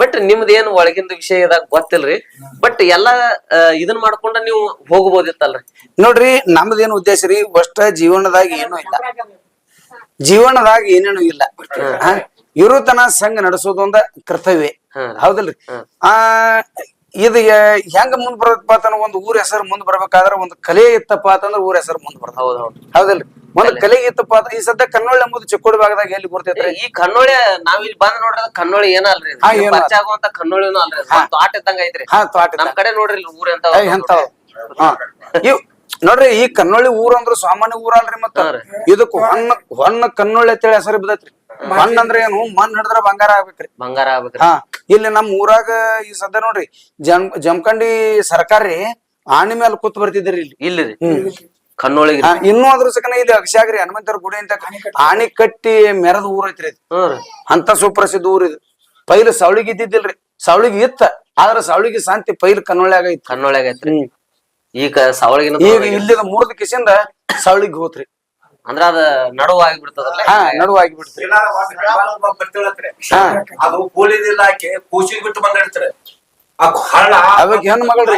ಬಟ್ ನಿಮ್ದ ಏನ್ ಒಳಗಿಂದ ವಿಷಯದಾಗ ಗೊತ್ತಿಲ್ರಿ. ಬಟ್ ಎಲ್ಲಾ ಇದನ್ ಮಾಡ್ಕೊಂಡ ನೀವು ಹೋಗ್ಬೋದಿತ್ತಲ್ರಿ. ನೋಡ್ರಿ ನಮ್ದೇನ್ ಉದ್ದೇಶ ರೀ ಅಷ್ಟ ಜೀವನದಾಗ ಏನು ಇಲ್ಲ. ಜೀವನದಾಗ ಏನೇನು ಇಲ್ಲ. ಇರುತನ ಸಂಘ ನಡೆಸೋದು ಒಂದ ಕರ್ತವ್ಯ ಹೌದಲ್ರಿ? ಆ ಇದ ಹೆಂಗ ಮುಂದ್ ಬರತ್ತಪ್ಪ ಅಂತ ಒಂದ್ ಊರ್ ಹೆಸರು ಮುಂದ್ ಬರ್ಬೇಕಾದ್ರ ಒಂದ್ ಕಲೆ ಇತ್ತಪ್ಪ ಅಂತಂದ್ರ ಊರ್ ಹೆಸರು ಮುಂದ್ ಬರ್ತಾವ ಹೌದ್ ಹೌದು. ಹೌದಲ್ರಿ? ಒಂದ್ ಕಲೆಗೆ ಇತ್ತಪ್ಪ ಅಂತ ಈ ಸದ್ಯ ಕನ್ನೋಳಿ ಎಂಬುದು ಚಿಕ್ಕೋಡಿ ಭಾಗದಾಗ ಎಲ್ಲಿ ಬರ್ತೈತ್ರಿ ಈ ಕನ್ನೋಳಿ ನಾವ್ ಇಲ್ಲಿ ಬಂದ್ ನೋಡ್ರಿ ಅದ್ ಕನ್ನೋಳಿ ಏನಲ್ರಿ ಹಾ, ಏನು ಪರಿಚಯ ಆಗುವಂತ ಕನ್ನೋಳಿನೂ ಅಲ್ರಿ ತೋಟ ಇದ್ದಂಗ ಐತ್ರಿ. ಹಾ ತೋಟ ನಮ್ ಕಡೆ ನೋಡ್ರಿ ಇಲ್ಲಿ ಊರ್ ಅಂತ ಎಂತಾವ್ ಹಾ. ಇವ್ ನೋಡ್ರಿ ಈ ಕನ್ನೋಳಿ ಊರ್ ಅಂದ್ರ ಸಾಮಾನ್ಯ ಊರ ಅಲ್ರಿ ಮತ್ತ? ಹಾ ರೀ. ಇದಕ್ ಹೊನ್ನ ಹೊನ್ನ ಕನ್ನೋಳಿ ಅಂತೇಳಿ ಹೆಸರು ಬಿದ್ದೈತ್ರಿ. ಹೊನ್ನ ಅಂದ್ರ ಏನು? ಮಣ್ಣ್ ಹಿಡಿದ್ರ ಬಂಗಾರ ಆಗ್ಬೇಕ್ರಿ. ಬಂಗಾರ ಆಗ್ಬೇಕ್ರಿ. ಹಾ. ಇಲ್ಲಿ ನಮ್ ಊರಾಗ ಈ ಸದ್ಯ ನೋಡ್ರಿ ಜಮ್ ಜಮಖಂಡಿ ಸರ್ಕಾರ ರೀ ಆಣಿ ಮೇಲೆ ಕೂತ್ ಬರ್ತಿದ್ರಿ ಇಲ್ಲಿ. ಇಲ್ಲಿ ರೀ ಹ್ಮ್. ಕನ್ನೋಳಿಗೆ ಇನ್ನು ಇನ್ನೂ ಅದ್ರ ಸಕನ ಇದು ಅಕ್ಷಾಗ್ರಿ ಹನುಮಂತರ ಗುಡಿ ಅಂತ ಆಣಿ ಕಟ್ಟಿ ಮೆರದ ಊರ್ ಐತ್ರಿ ಇದು. ಹ್ಮ್ ಅಂತ ಸುಪ್ರಸಿದ್ಧ ಊರ್ ಇದು. ಪೈಲ್ ಸವಳಿಗೆ ಇದ್ದಿದ್ದಿಲ್ರಿ. ಸವಳಿಗೆ ಇತ್ತ ಆದ್ರ ಸವಳಿಗೆ ಶಾಂತಿ ಪೈಲ್ ಕಣ್ಣೊಳಗ ಐತಿ ಕಣ್ಣೊಳಗ ಐತ್ರಿ. ಹ್ಮ್. ಈಗ ಸವಳಗಿನ ಈಗ ಇಲ್ಲಿದ ಮೂರ್ದ ಕಿಸಿಂದ ಸವಳಿಗೆ ಹೋತ್ರಿ. ಅಂದ್ರ ಅದ ನಡುವ ಆಗಿಬಿಡ್ತದಲ್ಲ? ಹಾ ನಡುವಾಗಿ ಬಿಡ್ತ್ರಿ ಹಾ. ಅದು ಕೂಲಿದಿಲ್ಲ ಆಕೆ ಕೂಸಿಗೆ ಬಿಟ್ಟು ಬಂದಿರ್ತಾರೆ. ಅವಕ್ಕೆ ಹೆಣ್ಣು ಮಗಳ್ರಿ.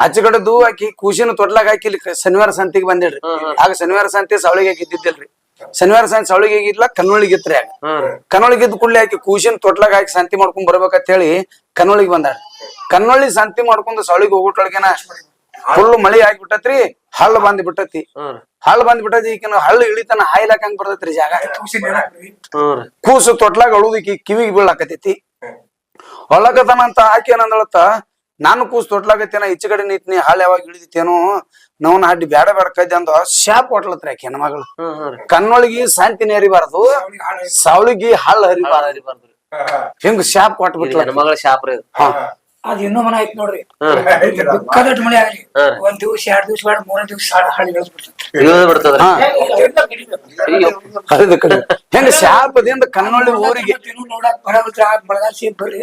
ಆಚೆ ಕಡೆದು ಆಕಿ ಕೂಸಿನ ತೊಟ್ಲಾಗ ಹಾಕಿ ಇಲ್ಲಿ ಶನಿವಾರ ಸಂತಿಗೆ ಬಂದಿಡ್ರಿ ಆಗ ಶನಿವಾರ ಸಂತಿ ಸವಳಿಗೆ ಇದ್ದಿದ್ದಿಲ್ರಿ ಶನಿವಾರ ಸಂತಿ ಸವಳಿಗೆ ಗಿದ್ಲ ಕನ್ನೊಳಿಗೆ ಇತ್ರಿ ಆಗ. ಹ್ಮ್ ರೀ. ಕನ್ನೊಳಿಗೆ ಇದ್ದ ಕೂಡಲೇ ಆಕಿ ಕೂಸಿನ ತೊಟ್ಲಾಗ ಹಾಕಿ ಸಂತಿ ಮಾಡ್ಕೊಂಡ್ ಬರ್ಬೇಕಂತ ಹೇಳಿ ಕನ್ನೊಳಿಗೆ ಬಂದಾಳ ಕನ್ನೊಳಿ ಸಂತಿ ಮಾಡ್ಕೊಂಡು ಸವಳಿಗೆ ಹೋಗೋಟೊಳಗೆನ ಫುಲ್ ಮಳಿ ಆಗ್ಬಿಟ್ಟತ್ರಿ ಹಳ್ಳ ಬಂದ್ ಬಿಟ್ಟತಿ. ಹಳ್ಳ ಬಂದ್ ಬಿಟ್ಟತಿ ಈಗ ಹಳ್ಳ ಇಳಿತನ ಹಾಯ್ಲಾಕ ಹಂಗ್ ಬರ್ತೈತ್ರಿ ಜಾಗ. ಕೂಸು ತೊಟ್ಲಾಗ ಅಳುದಕ್ಕೆ ಕಿವಿಗೆ ಬೀಳಾಕತೈತಿ ಅಂತ ಆಕಿ ಏನಂದಳತ್ತ ನಾನು ಕೂಸ್ ತೊಟ್ಲಾಗತ್ತೇನ ಈಚೆ ಕಡೆ ನಿಂತ್ನಿ ಹಾಳು ಯಾವಾಗ ಇಳಿದಿತ್ತೇನೋ? ನವನ ಹಡ್ಡಿ ಬ್ಯಾಡ ಬ್ಯಾಡ ಕೈದೆ ಅಂದ ಶಾಪ್ ಹೊಟ್ಲತ್ರ ಆಕೆ ರೀ. ಕಣ್ಣೊಳಗಿ ಶಾಂತಿನ ಹರಿಬಾರದು ಸಾವಳಿಗಿ ಹಳ್ಳ ಹರಿಬಾರ್ದು. ಹಿಂಗ್ ಶಾಪ್ ಕೊಟ್ಬಿಟ್ಲ ಹೆಣ್ಮಗಳ ಶಾಪ್ ರೀ. ಅದ್ ಇನ್ನೂ ಮನ ಐತ್ ನೋಡ್ರಿ. ಮಳೆ ಆಗಲಿ. ಹಾ. ಒಂದ್ ದಿವ್ಸ ಎರಡ್ ದಿವ್ಸ ಬೇಡ ಮೂರನೇ ದಿವ್ಸ ಹೆಂಗ ಶಾಪದಿಂದ ಕನ್ನೊಳ್ಳಿ ಊರಿಗೆ ನೋಡಕ್ ಸೇಪ್ ಬರ್ರಿ.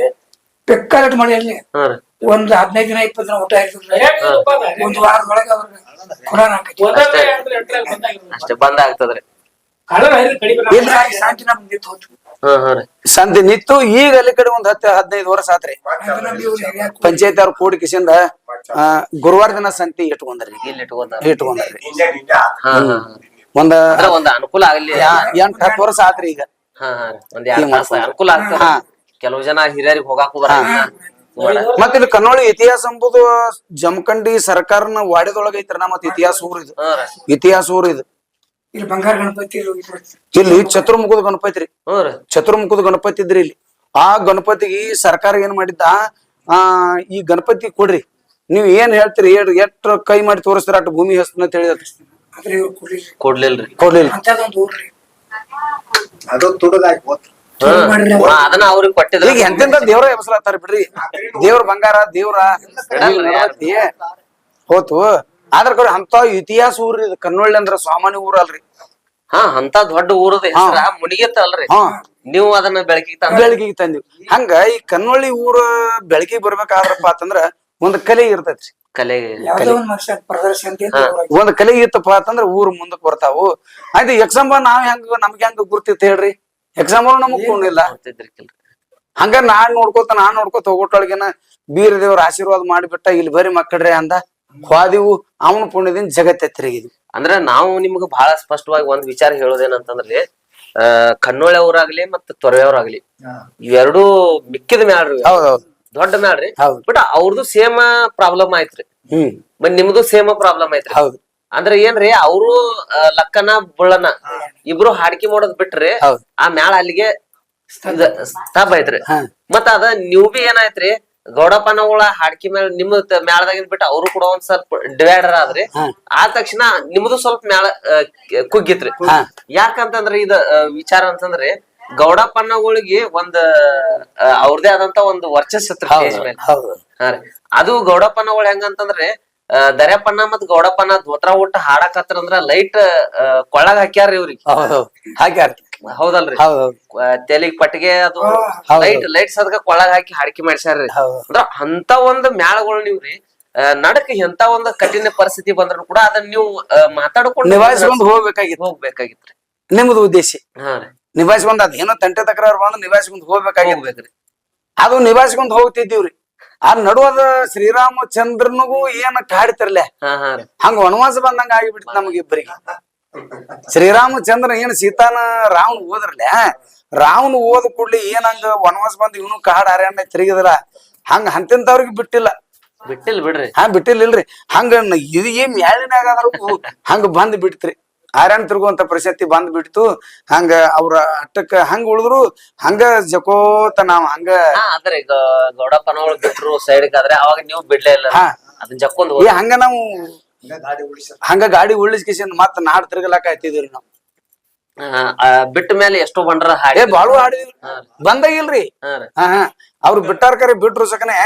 ಬೇಕಾದಷ್ಟು ಮಳೆಯಲ್ಲಿ ಒಂದು ಹದಿನೈದು ದಿನ ಇಪ್ಪತ್ತು ದಿನ ಊಟ ಇರ್ತದೆ. ಒಂದ್ ವಾರದೊಳಗೆ ಅವ್ರಿಗೆ ಕೊರೋನಾ ಅಷ್ಟೇ. ಬಂದ್ ಆಗ್ತದ್ರಿ ಇಲ್ಲ ಶಾಂತಿ ನಮ್ಗೆ ನಿಂತು ಹೋತು. ಸಂತೆ ನಿತ್ತು ಈಗ ಅಲ್ಲಿ ಕಡೆ ಒಂದ್ ಹತ್ತು ಹದಿನೈದು ವರ್ಷ ಆತ್ರಿ. ಪಂಚಾಯತ್ ಅವ್ರ ಕೂಡಿ ಕಿಸಿಂದ ಆ, ಗುರುವಾರ ದಿನ ಸಂತಿ ಇಟ್ಕೊಂಡ್ರಿ. ಇಲ್ಲಿ ಇಟ್ಕೊಂಡ ಇಟ್ಕೊಂಡ್ರಿ. ಒಂದ್ ಒಂದ್ ಅನುಕೂಲ ಆಗ್ಲಿ. ಎಂಟ್ ಹತ್ತು ವರ್ಷ ಆತ್ರಿ ಈಗ. ಅನುಕೂಲ ಆಗ್ತದ. ಕೆಲವು ಜನ ಹಿರಿಯರಿಗೆ ಹೋಗಾಕು ಬರಲ್ಲ. ಮತ್ತ ಇಲ್ಲಿ ಕನ್ನೋಳಿ ಇತಿಹಾಸ ಎಂಬುದು ಜಮಖಂಡಿ ಸರ್ಕಾರನ ವಾಡ್ಯದೊಳಗ ಐತ್ರಿ ನಾ ಮತ್ ಇತಿಹಾಸ ಊರ್ ಇದು. ಇತಿಹಾಸ ಊರ್ ಇದು. ಇಲ್ಲಿ ಬಂಗಾರ ಗಣಪತಿ. ಇಲ್ಲಿ ಚತುರ್ಮುಖದ ಗಣಪತಿ ರೀ. ಚತುರ್ಮುಖದ ಗಣಪತಿ ಇದ್ರಿ ಇಲ್ಲಿ. ಆ ಗಣಪತಿಗೆ ಸರ್ಕಾರ ಏನ್ ಮಾಡಿದ್ದ? ಆ ಈ ಗಣಪತಿ ಕೊಡ್ರಿ. ನೀವ್ ಏನ್ ಹೇಳ್ತೀರಿ? ಹೇಳ್ರಿ ಎಷ್ಟ್ ಕೈ ಮಾಡಿ ತೋರಿಸ್ತೀರ? ಅಷ್ಟು ಭೂಮಿ ಹೆಸರು ಅಂತ ಹೇಳಿದ್ರಿ ಆದ್ರೆ ಕೊಡ್ಲಿಲ್ಲ ಕೊಡ್ಲಿಲ್ಲ. ಕೊಡ್ಲಿಲ್ರಿ. ಕೊಡ್ಲಿಲ್ಲ. ಅದೊಂದು ಊರ್ರಿ ಅದನ್ನ ಅವ್ರಿಗೆ ಕೊಟ್ಟಿದ್ರು. ಈಗ ಎಂತೆಂತ ದೇವ್ರ ಎಬಸ್ಲಾತಾರ ಬಿಡ್ರಿ. ದೇವ್ರ ಬಂಗಾರ ದೇವ್ರ ಹೋತು. ಆದ್ರ ಕಡೆ ಅಂತ ಇತಿಹಾಸ ಊರ್ರಿ ಇದು. ಕನ್ನೊಳ್ಳಿ ಅಂದ್ರ ಸಾಮಾನ್ಯ ಊರ ಅಲ್ರಿ. ಹಾ ಅಂತ ದೊಡ್ಡ ಊರದ ಹೆಸರ ಅಲ್ರಿ. ನೀವು ಅದನ್ನ ಬೆಳಕಿಗೆ ತಂದ ಬೆಳಕಿಗೆ ತಂದಿವಿ. ಹಂಗ ಈ ಕನ್ನೊಳ್ಳಿ ಊರ ಬೆಳಕಿಗೆ ಬರ್ಬೇಕಾದ್ರಪ್ಪ ಅಂತಂದ್ರ ಒಂದ್ ಕಲೆ ಇರ್ತೈತ್ರಿ. ಕಲೆ ಒಂದ್ ಕಲೆ ಇತ್ತಪ್ಪ ಅಂತಂದ್ರ ಊರ್ ಮುಂದಕ್ ಬರ್ತಾವು. ಆಯ್ತು ಎಕ್ಸಾಂಪಲ್ ನಾವ್ ಹೆಂಗ ನಮ್ಗೆ ಹೆಂಗ ಗುರ್ತಿತ್ತು ಹೇಳ್ರಿ? ಎಕ್ಸಾಂಬಲ್ ನಮಗ್ ಕೊಂಡಿಲ್ಲ. ಹಂಗ ನಾನ್ ನೋಡ್ಕೋತ ನಾನ್ ನೋಡ್ಕೋತ ಹೋಗೋಟೊಳಗಿನ ಬೀರ ದೇವ್ರ ಆಶೀರ್ವಾದ ಮಾಡಿಬಿಟ್ಟ ಇಲ್ಲಿ ಬರೀ ಮಕ್ಕಳ್ರಿ ಅಂದ. ಹೋದಿವು. ಅವನ ಪುಣ್ಯದಿಂದ ಜಗತ್ತೆ ತಿರುಗಿದ್ವಿ ಅಂದ್ರ ನಾವು ನಿಮ್ಗೆ ಬಹಳ ಸ್ಪಷ್ಟವಾಗಿ ಒಂದ್ ವಿಚಾರ ಹೇಳೋದೇನಂತಂದ್ರಿ ಆ ಕಣ್ಣೋಳೆ ಅವ್ರಾಗ್ಲಿ ಮತ್ತ ತೊರೆಯವ್ರಾಗ್ಲಿ ಇವೆರಡು ಮಿಕ್ಕಿದ ಮ್ಯಾಳ್ರಿ. ಹೌದೌದು ದೊಡ್ಡ ಮ್ಯಾಳ್ರಿ ಹೌದು. ಬಟ್ ಅವ್ರದ್ದು ಸೇಮ್ ಪ್ರಾಬ್ಲಮ್ ಆಯ್ತ್ರಿ. ಹ್ಮ್. ಮತ್ ನಿಮ್ದು ಸೇಮ್ ಪ್ರಾಬ್ಲಮ್ ಐತ್ರಿ ಹೌದು. ಅಂದ್ರೆ ಏನ್ರಿ ಅವರು ಲಕ್ಕನ ಬುಳ್ಳನ ಇಬ್ರು ಹಾಡಿಕೆ ಮಾಡೋದ್ ಬಿಟ್ರಿ ಆ ಮ್ಯಾಳ ಅಲ್ಲಿಗೆ ಸ್ತಬ್ ಐತ್ರಿ. ಮತ್ತ ಅದ ನೀವು ಬಿ ಏನಾಯ್ತ್ರಿ ಗೌಡಪ್ಪನವಳ ಹಾಡ್ಕಿ ಮೇಲೆ ನಿಮ್ಮ ಮ್ಯಾಳದಾಗಿಂದ ಬಿಟ್ಟು ಅವರು ಕೂಡ ಒಂದ್ ಸ್ವಲ್ಪ ಡಿವೈಡರ್ ಆದ್ರಿ. ಆದ ತಕ್ಷಣ ನಿಮ್ದು ಸ್ವಲ್ಪ ಮ್ಯಾಳ ಕುಗ್ಗಿತ್ರಿ. ಯಾಕಂತಂದ್ರ ಇದ ವಿಚಾರ ಅಂತಂದ್ರೆ ಗೌಡಪ್ಪನಗಳಿಗೆ ಒಂದ್ ಅವ್ರದೇ ಆದಂತ ಒಂದು ವರ್ಚಸ್ ಇತ್ರಿ ಸ್ಟೇಜ್ ಹೌದು. ಹಾ ರೀ. ಅದು ಗೌಡಪ್ಪನಗಳು ಹೆಂಗಂತಂದ್ರೆ ಆ, ದರ್ಯಪ್ಪನ ಮತ್ ಗೌಡಪ್ಪನ ಧೋತ್ರ ಊಟ ಹಾಡಕತ್ರ ಅಂದ್ರ ಲೈಟ್ ಕೊಳ್ಳಾಗ ಹಾಕ್ಯಾರ ಇವ್ರಿಗೆ. ಹೌದು ಹಾಕ್ಯಾರ. ಹೌದಲ್ರಿ. ತೆಲಿಗ್ ಪಟ್ಟಿಗೆ ಅದು. ಲೈಟ್ ಲೈಟ್ ಸದಕ ಕೊಳ್ಳಾಗ ಹಾಕಿ ಹಾಡಿಕೆ ಮಾಡ್ಸ್ಯಾರ್ರಿ. ಅಂದ್ರ ಅಂತ ಒಂದ್ ಮ್ಯಾಳಗಳು ನೀವ್ರಿ ಆ, ನಡಕ್ ಎಂತ ಒಂದ್ ಕಠಿಣ ಪರಿಸ್ಥಿತಿ ಬಂದ್ರು ಕೂಡ ಅದನ್ನ ನೀವು ಮಾತಾಡಿಕೊಂಡು ನಿಭಾಯಿಸ್ಕೊಂಡು ಹೋಗ್ಬೇಕಾಗಿತ್ತು. ಹೋಗ್ಬೇಕಾಗಿತ್ರಿ. ನಿಮ್ದು ಉದ್ದೇಶ. ನಿಭಾಯಿಸ್ಕೊಂಡ್ ಅದೇನೋ ಏನೋ ತಂಟೆ ತಕರಾರು ಬಂದು ನಿಭಾಯಿಸ್ಕೊಂಡ್ ಹೋಗ್ಬೇಕಾಗಿರ್ಬೇಕ್ರಿ ಅದು ನಿಭಾಯಿಸ್ಕೊಂಡ್ ಹೋಗ್ತಿದ್ದೀವ್ರಿ. ಆ ನಡುವದ ಶ್ರೀರಾಮಚಂದ್ರನಿಗೂ ಏನ ಕಾಡ್ತಿರ್ಲೆ? ಹಂಗ ವನವಾಸ ಬಂದಂಗ ಆಗಿಬಿಡ್ತು ನಮಗಿಬ್ಬರಿಗೆ. ಶ್ರೀರಾಮಚಂದ್ರ ಏನ್ ಸೀತಾನ ರಾವಣ ಓದ್ರಲ್ಲ ರಾವಣ ಓದ್ ಕೂಡ್ಲಿ ಏನ್ ಹಂಗ ವನವಾಸ ಬಂದ್ ಇವನು ಕಾಡ್ ಅರಣ್ಯ ತಿರುಗಿದ್ರ? ಹಂಗ ಹಂತಿಂತವ್ರಿಗೆ ಬಿಟ್ಟಿಲ್ಲ. ಬಿಟ್ಟಿಲ್ ಬಿಡ್ರಿ. ಹಾ ಬಿಟ್ಟಿಲ್ಲಿಲ್ರಿ ಹಂಗ ನ- ಇದು ಏನ್ ಮ್ಯಾಲಿನಾಗ ಹಂಗ ಬಂದ್ ಬಿಡ್ತ್ರಿ ಆರ್ಯಾನ್ ತಿರುಗುವಂತ ಪರಿಸ್ಥಿತಿ ಬಂದ್ ಬಿಡ್ತು ಹಂಗ ಅವ್ರ ಅಟ್ಟಕ್ಕ ಹಂಗ ಉಳಿದ್ರು ಹಂಗ ಜಕೋತ ನಾವ್ ಹಂಗ ಅಂದ್ರೆ ಈಗ ಬಿಟ್ರು ಸೈಡ್ ಆದ್ರೆ ಅವಾಗ ನೀವು ಬಿಡ್ಲೇ ಇಲ್ಲ. ಹಾ. ಅದನ್ನ ಜಕ್ಕೊಂಡ್ ಏ ಹಂಗ ನಾವು ಗಾಡಿ ಉಳಿಸ ಹಂಗ ಗಾಡಿ ಉಳಿಸ್ಕಿಸಿಂದ ಮತ್ತ ನಾಡ್ ತಿರ್ಗಲಾಕ ಆಯ್ತಿದ್ರಿ ನಾವು. ಬಿಟ್ಟ ಮೇಲೆ ಎಷ್ಟೋ ಬಂಡ್ರ ಏ ಹಾಡಿ ಬಾಳು ಹಾಡಿ ಬಂದಾಗಿಲ್ರಿ ಹಾ ರೀ. ಹಾ ಹಾ. ಅವ್ರು ಬಿಟ್ಟಾರ ಕರೆ ಬಿಟ್ರು ಸಕನೆ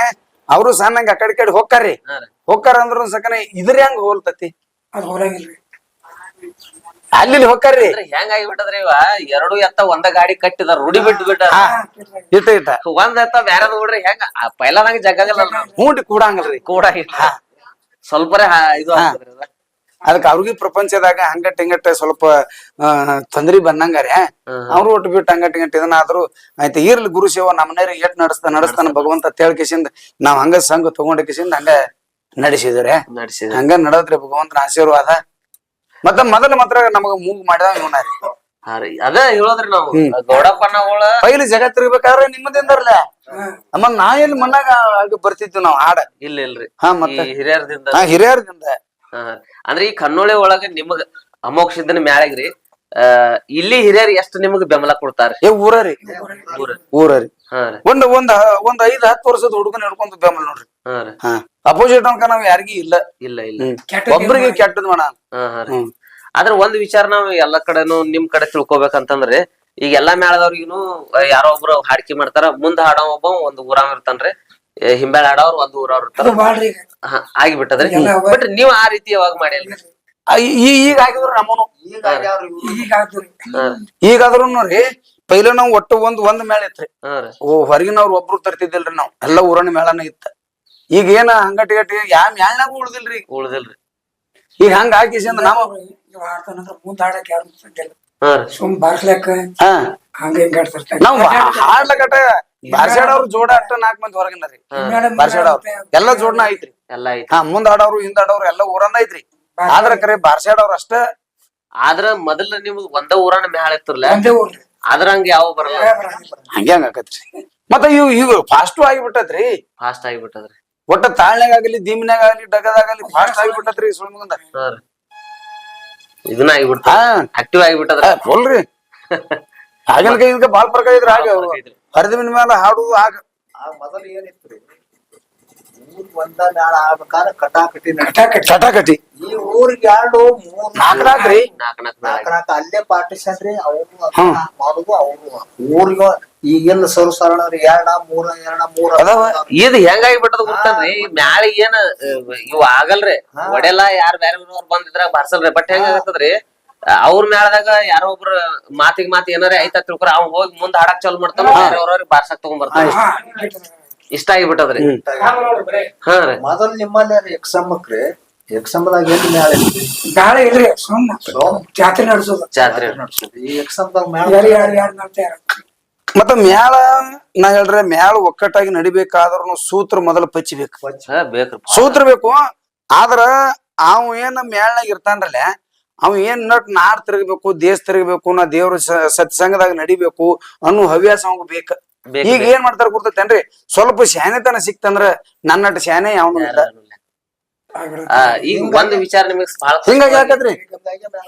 ಅವ್ರು ಸಣ್ಣಂಗ ಆ ಕಡೆ ಈ ಕಡೆ ಹೋಗ್ತಾರ್ರಿ ಹಾ ರೀ. ಹೋಗ್ತಾರ ಅಂದ್ರ ಸಕನೆ ಇದ್ರ ಹೆಂಗ್ ಹೋಲ್ತತಿ ಅದು ಹೊರಗಿಲ್ರಿ ಅಲ್ಲಿ ಹೋಗ್ತಾರ್ರಿ ಹೆಂಗಾಗಿ ಬಿಟ್ಟದ್ರಿ ಇವ? ಎರಡು ಎತ್ತ ಒಂದ ಗಾಡಿ ಕಟ್ಟಿದ ರೂಢಿ ಬಿಟ್ಟು ಬಿಟ್ಟ ಇಟ್ಟ ಇಟ್ಟ ಒಂದ್ ಎತ್ತ ಬ್ಯಾರದ ನೋಡ್ರಿ ಹೆಂಗ? ಪೈಲಾದಂಗ ಜಗ್ಗಲ್ಲ ಹೂಂಟಿ ಕೂಡಂಗಲ್ರಿ ಕೂಡ ಸ್ವಲ್ಪರೇ ಇದು ಅದಕ್ಕೆ ಅದ. ಅವ್ರಿಗೆ ಪ್ರಪಂಚದಾಗ ಹಂಗಟ್ ಹಿಂಗಟ್ ಸ್ವಲ್ಪ ತೊಂದ್ರಿ ಬಂದಂಗಾರೆ. ಅವ್ರು ಒಟ್ಟು ಬಿಟ್ಟು ಹಂಗಟ್ ಹಿಂಗಟ್ ಇದನ್ನಾದ್ರು ಆಯ್ತು ಇರ್ಲಿ ಗುರು ಸೇವ ನಮ್ಮನೇರಿ ಏಟ್ ನಡೆಸ್ತಾನ ನಡೆಸ್ತಾನ ಭಗವಂತ ತೇಳ್ಕಿಸಿಂದ ನಾವ್ ಹಂಗ ಸಂಘ ತಗೊಂಡ ಕಿಸಿಂದ ಹಂಗ ನಡೆಸಿದ್ರೆ. ನಡೆಸಿದ್ರೆ. ಹಂಗ ನಡೆದ್ರಿ ಭಗವಂತನ ಆಶೀರ್ವಾದ. ಮತ್ತ ಮೊದಲ ಮಾತ್ರ ನಮಗ ಮೂಗ್ ಮಾಡಿದ ಇವನ ರೀ. ಹಾ ಅದ ಹೇಳೋದ್ರಿ ನಾವು. ಗೌಡಪ್ಪನಗಳ ಪೈಲಿ ಜಗತ್ ತಿರ್ಬೇಕಾದ್ರೆ ನಿಮ್ಮದಿಂದರ್ಲ. ನಾ ಎಲ್ಲಿ ಮನ್ನಾಗ ಆಗ ಬರ್ತಿದ್ವಿ ನಾವ್ ಹಾಡ. ಇಲ್ಲ ಇಲ್ರಿ. ಹಾ ಮತ್ತೆ? ಹಿರಿಯರದಿಂದ. ಹಾ ಹಿರಿಯರ್ದಿಂದ. ಅಂದ್ರೆ ಈ ಕನ್ನೋಳಿ ಒಳಗ ನಿಮಗ ಅಮೋಕ್ಷದ ಮ್ಯಾಳಗ್ರಿ. ಆ ಇಲ್ಲಿ ಹಿರಿಯರ್ ಎಷ್ಟು ನಿಮಗ್ ಬೆಂಬಲ ಕೊಡ್ತಾರ? ಏ ಊರರಿ ಊರ. ಊರರಿ ಒಂದ್ ಒಂದ್ ಒಂದ್ ಐದ್ ಹತ್ತು ವರ್ಷದ ಹುಡುಗನ ಹಿಡ್ಕೊಂತ ಬೆಂಬಲ ನೋಡ್ರಿ. ಹಾ ಅಪೋಸಿಟ್ ಅನ್ಕ ನಾವ್ ಯಾರಿಗೂ ಇಲ್ಲ. ಇಲ್ಲ ಇಲ್ಲ. ಕೆಟ್ಟದ್ ಒಬ್ರಿಗೆ ಕೆಟ್ಟದ್ ಮಾಡ. ಹಾ ಹಾ ರೀ. ಹ್ಮ್. ಆದ್ರ ಒಂದ್ ವಿಚಾರ ನಾವ್ ಎಲ್ಲಾ ಕಡೆನು ನಿಮ್ ಕಡೆ ತಿಳ್ಕೊಬೇಕಂತಂದ್ರೆ ಈಗ ಎಲ್ಲಾ ಮೇಳದವ್ರಿಗೂ ಯಾರೋ ಒಬ್ರು ಹಾಡ್ಕಿ ಮಾಡ್ತಾರ ಮುಂದ್ ಹಾಡೋ ಒಬ್ಬ ಒಂದ್ ಊರಾಗ ಇರ್ತಾನ್ರಿ ಏ, ಹಾಡೋರು ಆಡೋರ್ ಒಂದ್ ಊರವ್ರ ಇರ್ತಾರ. ಅದು ಬಾಳ್ರಿ. ಈಗ ಹಾ, ಆಗಿಬಿಟ್ಟದ್ರಿ. ಎಲ್ಲ ಅವ- ಬಟ್ ನೀವ್ ಆ ರೀತಿ ಯಾವಾಗ ಮಾಡಿಲ್ರಿ? ಆ, ಈ- ಈಗ ಆಗಿದ್ರು ನಮ್ಮನು. ಈಗ ಈಗಾದ್ರೂ ನೋಡ್ರಿ ಪೈಲ ನಾವ್ ಒಟ್ಟು ಒಂದ್ ಒಂದ್ ಮೇಳ ಇತ್ರಿ. ಹಾ ರೀ. ಓ ಹೊರಗಿನವ್ರು ಒಬ್ರು ತರ್ತಿದ್ದಿಲ್ರಿ ನಾವ್. ಎಲ್ಲಾ ಊರನ ಮೇಳನ ಇತ್ತ. ಈಗ ಏನ ಹಂಗಟ್ಟಿ ಗಟ್ಟಿ ಯಾವ ಮ್ಯಾಳ್ನಾಗೂ ಉಳ್ದಿಲ್ರಿ. ಉಳ್ದಿಲ್ರಿ. ಈಗ ಹಂಗ ಹಾಕಿಸಿಂದ ನಾವ ಇವ್ ಆಡ್ತಾನಂದ್ರ ಮುಂದ್ ಆಡಕ್ ಯಾರು ಸದ್ಯಲ್ಲ ಹಾ ಸುಮ್ ಬಾರ್ಸ್ಲಕ್ಕ ಹಾ. ಹಂಗ ಹಿಂಗ ಆಡ್ತಿರ್ತಾರೆ ನಾವ್ ಹಾಡ್ಲಕಟ ಬಾರ್ಸಾಡವ್ರು ಜೋಡ ಅಟ್ಟ ನಾಲ್ಕ್ ಮಂದಿ ಹೊರಗಿನ ರೀ. ಬಾರ್ಸಾಡವ್ರು ಎಲ್ಲ ಜೋಡ್ನ ಐತ್ರಿ. ಎಲ್ಲಾ ಐತಿ ಹಾ ಮುಂದ್ ಆಡೋರು ಹಿಂದ್ ಆಡೋರು ಎಲ್ಲ ಊರನ್ನ ಐತ್ರಿ. ಆದ್ರ ಕರೆ ಬಾರ್ಸಾಡವ್ರ ಅಷ್ಟ ಆದ್ರ ಮೊದಲ ನಿಮ್ಗ್ ಒಂದ ಊರನ ಮ್ಯಾಲ ಇತ್ತಿರ್ಲ? ಒಂದೇ ಊರ್ರಿ ಆದ್ರ ಹಂಗ ಯಾವ ಬರಲ್ಲ. ಹಂಗೆ ಹಂಗ ಆಕತ್ರಿ. ಮತ್ತ ಇವ್ ಇವ್ ಫಾಸ್ಟು ಆಗಿಬಿಟ್ಟತ್ರಿ ಫಾಸ್ಟ್ ಆಗಿಬಿಟ್ಟದ್ರಿ ಒಟ್ಟ ತಾಳ್ನಾಗ ಆಗಲಿ ದಿಮ್ನಾಗ ಆಗಲಿ ಡಗದಾಗಲಿ ಫಾಸ್ಟ್ ಆಗಿಬಿಟ್ಟತ್ರಿ ಸುಳ್ಮಗಂದ ಹಾ ರೀ ಇದನ್ನ ಆಗಿಬಿಡ್ತ. ಹಾ. ಆಕ್ಟಿವ್ ಆಗಿ ಫುಲ್ರಿ ಆಗಿನ ಕೈ ಬಾಲ್ ಬಾಳ್ ಪ್ರಕಾರ ಇದ್ರ. ಹಾಗೆ ಹರಿದ ಮೇಲೆ ಹಾಡು ಆಗ ಮೊದಲು ಏನಿತ್ತು ರೀ ಊರ್ ಒಂದ ಆಗ್ಬೇಕಾದ್ರೆ ಕಟಾಕಟಿ ಚಟಾಕಟಿ ಈ ಊರಿಗೆ ಎರಡು ಮೂರ್ ನಾಲ್ಕ್ ನಾಲ್ಕ ನಾಲ್ಕ್ ಅಲ್ಲೇ ಪಾರ್ಟಿಷನ್ ರೀ ಅವರು ಮಾಡುದು ಅವ್ರು ಊರಿಗೆ ಈಗೆಲ್ಲ ಸರ್ ಸರಳರಿ ಎರಡ ಮೂರ ಎರಡ ಮೂರ. ಅದಾವ. ಇದು ಹೆಂಗಾಗಿಬಿಟ್ಟದ ಗೊತ್ತಲ್ರಿ ಮ್ಯಾಲ ಏನ ಅಹ್, ಇವ್ ಆಗಲ್ರಿ. ಒಡೆಲ್ಲ ಯಾರ್ ಬ್ಯಾರೆ ಊರವ್ರ್ ಬಂದಿದ್ರ ಬಾರ್ಸಲ್ರಿ. ಬಟ್ ಹೆಂಗಾಗತ್ತದ್ರಿ? ಅವ್ರ ಮ್ಯಾಳದಾಗ ಯಾರೋ ಒಬ್ರು ಮಾತಿಗೆ ಮಾತ್ ಏನಾರ ಐತ ತಿಳ್ಕೊರ ಅವ್ ಹೋಗಿ ಮುಂದ್ ಹಾಡಕ್ ಚಾಲು ಮಾಡ್ತಾನ ಬೇರೆಯವ್ರವ್ರಿಗೆ ಬಾರ್ಸಕ್ ತಗೊಂಡ್ ಬರ್ತಾನ ಹಾ. ಇಷ್ಟ ಆಗಿಬಿಟ್ಟದ್ರಿ. ಹಾ ರೀ. ಮೊದಲ್ ನಿಮ್ಮಲ್ಲಿ ಎಕ್ಸಂಬಕ್ರಿ ಎಕ್ಸಂಬದಾಗ ಏನ್ ಮ್ಯಾಳ ಇಲ್ರಿ ಸೋಮ್ ಜಾತ್ರೆ ನಡೆಸೋದು. ಜಾತ್ರೆ. ನಡ್ಸೋದು. ಈ ಮ್ಯಾಳ ಯಾರು ಯಾರು ಯಾರು ಮಾಡ್ತಾರ ಮತ್ತ ಮ್ಯಾಳ ನಾ ಹೇಳ್ರೆ ಮ್ಯಾಳ ಒಕ್ಕಟ್ಟಾಗಿ ನಡಿಬೇಕಾದ್ರೂ ಸೂತ್ರ ಮೊದಲ ಪಚ್ಚಿಬೇಕು ಹಾ, ಬೇಕ್ರಿ. ಸೂತ್ರ ಬೇಕು. ಆದ್ರ ಅವ ಏನ್ ಮ್ಯಾಳ್ನಾಗ ಇರ್ತಾನ್ರಲ್ಲ ಅವ್ ಏನ್ ನಟ್ ನಾಡ್ ತಿರುಗಬೇಕು ದೇಶ ತಿರುಗಬೇಕು ನಾ ದೇವ್ರ ಸ- ಸತ್ಸಂಗದಾಗ ನಡಿಬೇಕು ಅನ್ನೋ ಹವ್ಯಾಸ ಅವಂಗ ಬೇಕ್. ಈಗ ಏನ್ ಮಾಡ್ತಾರ ಗುರ್ತೈತೇನ್ರಿ? ಸ್ವಲ್ಪ ಶಾನೆತನ ಸಿಕ್ತಂದ್ರ ನನ್ನ ಶಾನೆ ಯಾವನು ಇಲ್ಲ. ಆ, ಈಗ ಒಂದ್ ವಿಚಾರ ನಿಮಗ್ ಬಹಳ ಹಿಂಗಾಗಿ ಯಾಕತ್ರಿ?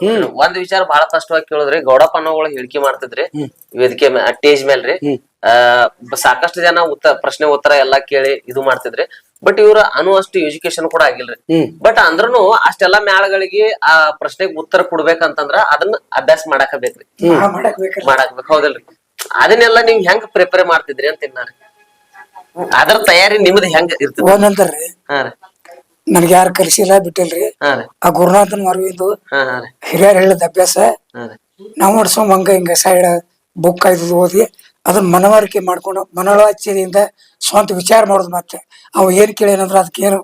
ಹ್ಮ್. ಒಂದ್ ವಿಚಾರ ಬಹಳ ಸ್ಪಷ್ಟವಾಗಿ ಕೇಳಿದ್ರಿ. ಗೌಡಪ್ಪ ಅನ್ನೋಗಳು ಹೇಳಿಕೆ ಮಾಡ್ತಿದ್ರಿ. ವೇದಿಕೆ ಟೇಜ್ ಮೇಲ್ರಿ ಆ ಸಾಕಷ್ಟು ಜನ ಉತ್ತರ ಪ್ರಶ್ನೆ ಉತ್ತರ ಎಲ್ಲಾ ಕೇಳಿ ಇದು ಮಾಡ್ತಿದ್ರಿ. ಬಟ್ ಇವ್ರ ಅನು ಅಷ್ಟು ಎಜುಕೇಶನ್ ಕೂಡ ಆಗಿಲ್ರಿ. ಬಟ್ ಅಂದ್ರನು ಅಷ್ಟೆಲ್ಲಾ ಮ್ಯಾಳಗಳಿಗೆ ಆ ಪ್ರಶ್ನೆಗೆ ಉತ್ತರ ಕೊಡ್ಬೇಕಂತಂದ್ರ ಅದನ್ನ ಅಭ್ಯಾಸ ಮಾಡಾಕ ಬೇಕ್ರಿ ಹಾ, ಮಾಡಾಕ್ ಹೌದಲ್ರಿ. ಅದನ್ನೆಲ್ಲ ನೀವ್ ಹೆಂಗ್ ಪ್ರಿಪೇರ್ ಮಾಡ್ತಿದ್ರಿ ಅಂತ ಇನ್ನಾರ ಅದ್ರ ತಯಾರಿ ನಿಮ್ದು ಹೆಂಗ್ ಇರ್ತದ? ಒಂದಂತಾರ್ರಿ ಹಾ ರೀ. ನನ್ಗೆ ಯಾರು ಕಲಿಸಿಲ್ಲ ಬಿಟ್ಟಿಲ್ರಿ. ಹಾ ರೀ. ಆ ಗುರುನಾಥನ್ ಮರವಿದ್ದು ಹಾ ಹಾ ರೀ. ಹಿರಿಯರ್ ಹೇಳಿದ ಅಭ್ಯಾಸ. ಹಾ ರೀ. ನಾವು ನಡ್ಸೋಮ್ ಹಂಗ ಹಿಂಗ ಸೈಡ್ ಬುಕ್ ಆಯ್ತು ಓದಿ ಅದನ್ನ ಮನವರಿಕೆ ಮಾಡ್ಕೊಂಡು ಮನೋವಾಚ್ಯದಿಂದ ಸ್ವಂತ ವಿಚಾರ ಮಾಡೋದು ಮತ್ತೆ. ಅವ್ ಏನ್ ಕೇಳೇನಂದ್ರ ಅದಕ್ಕೆ ಏನು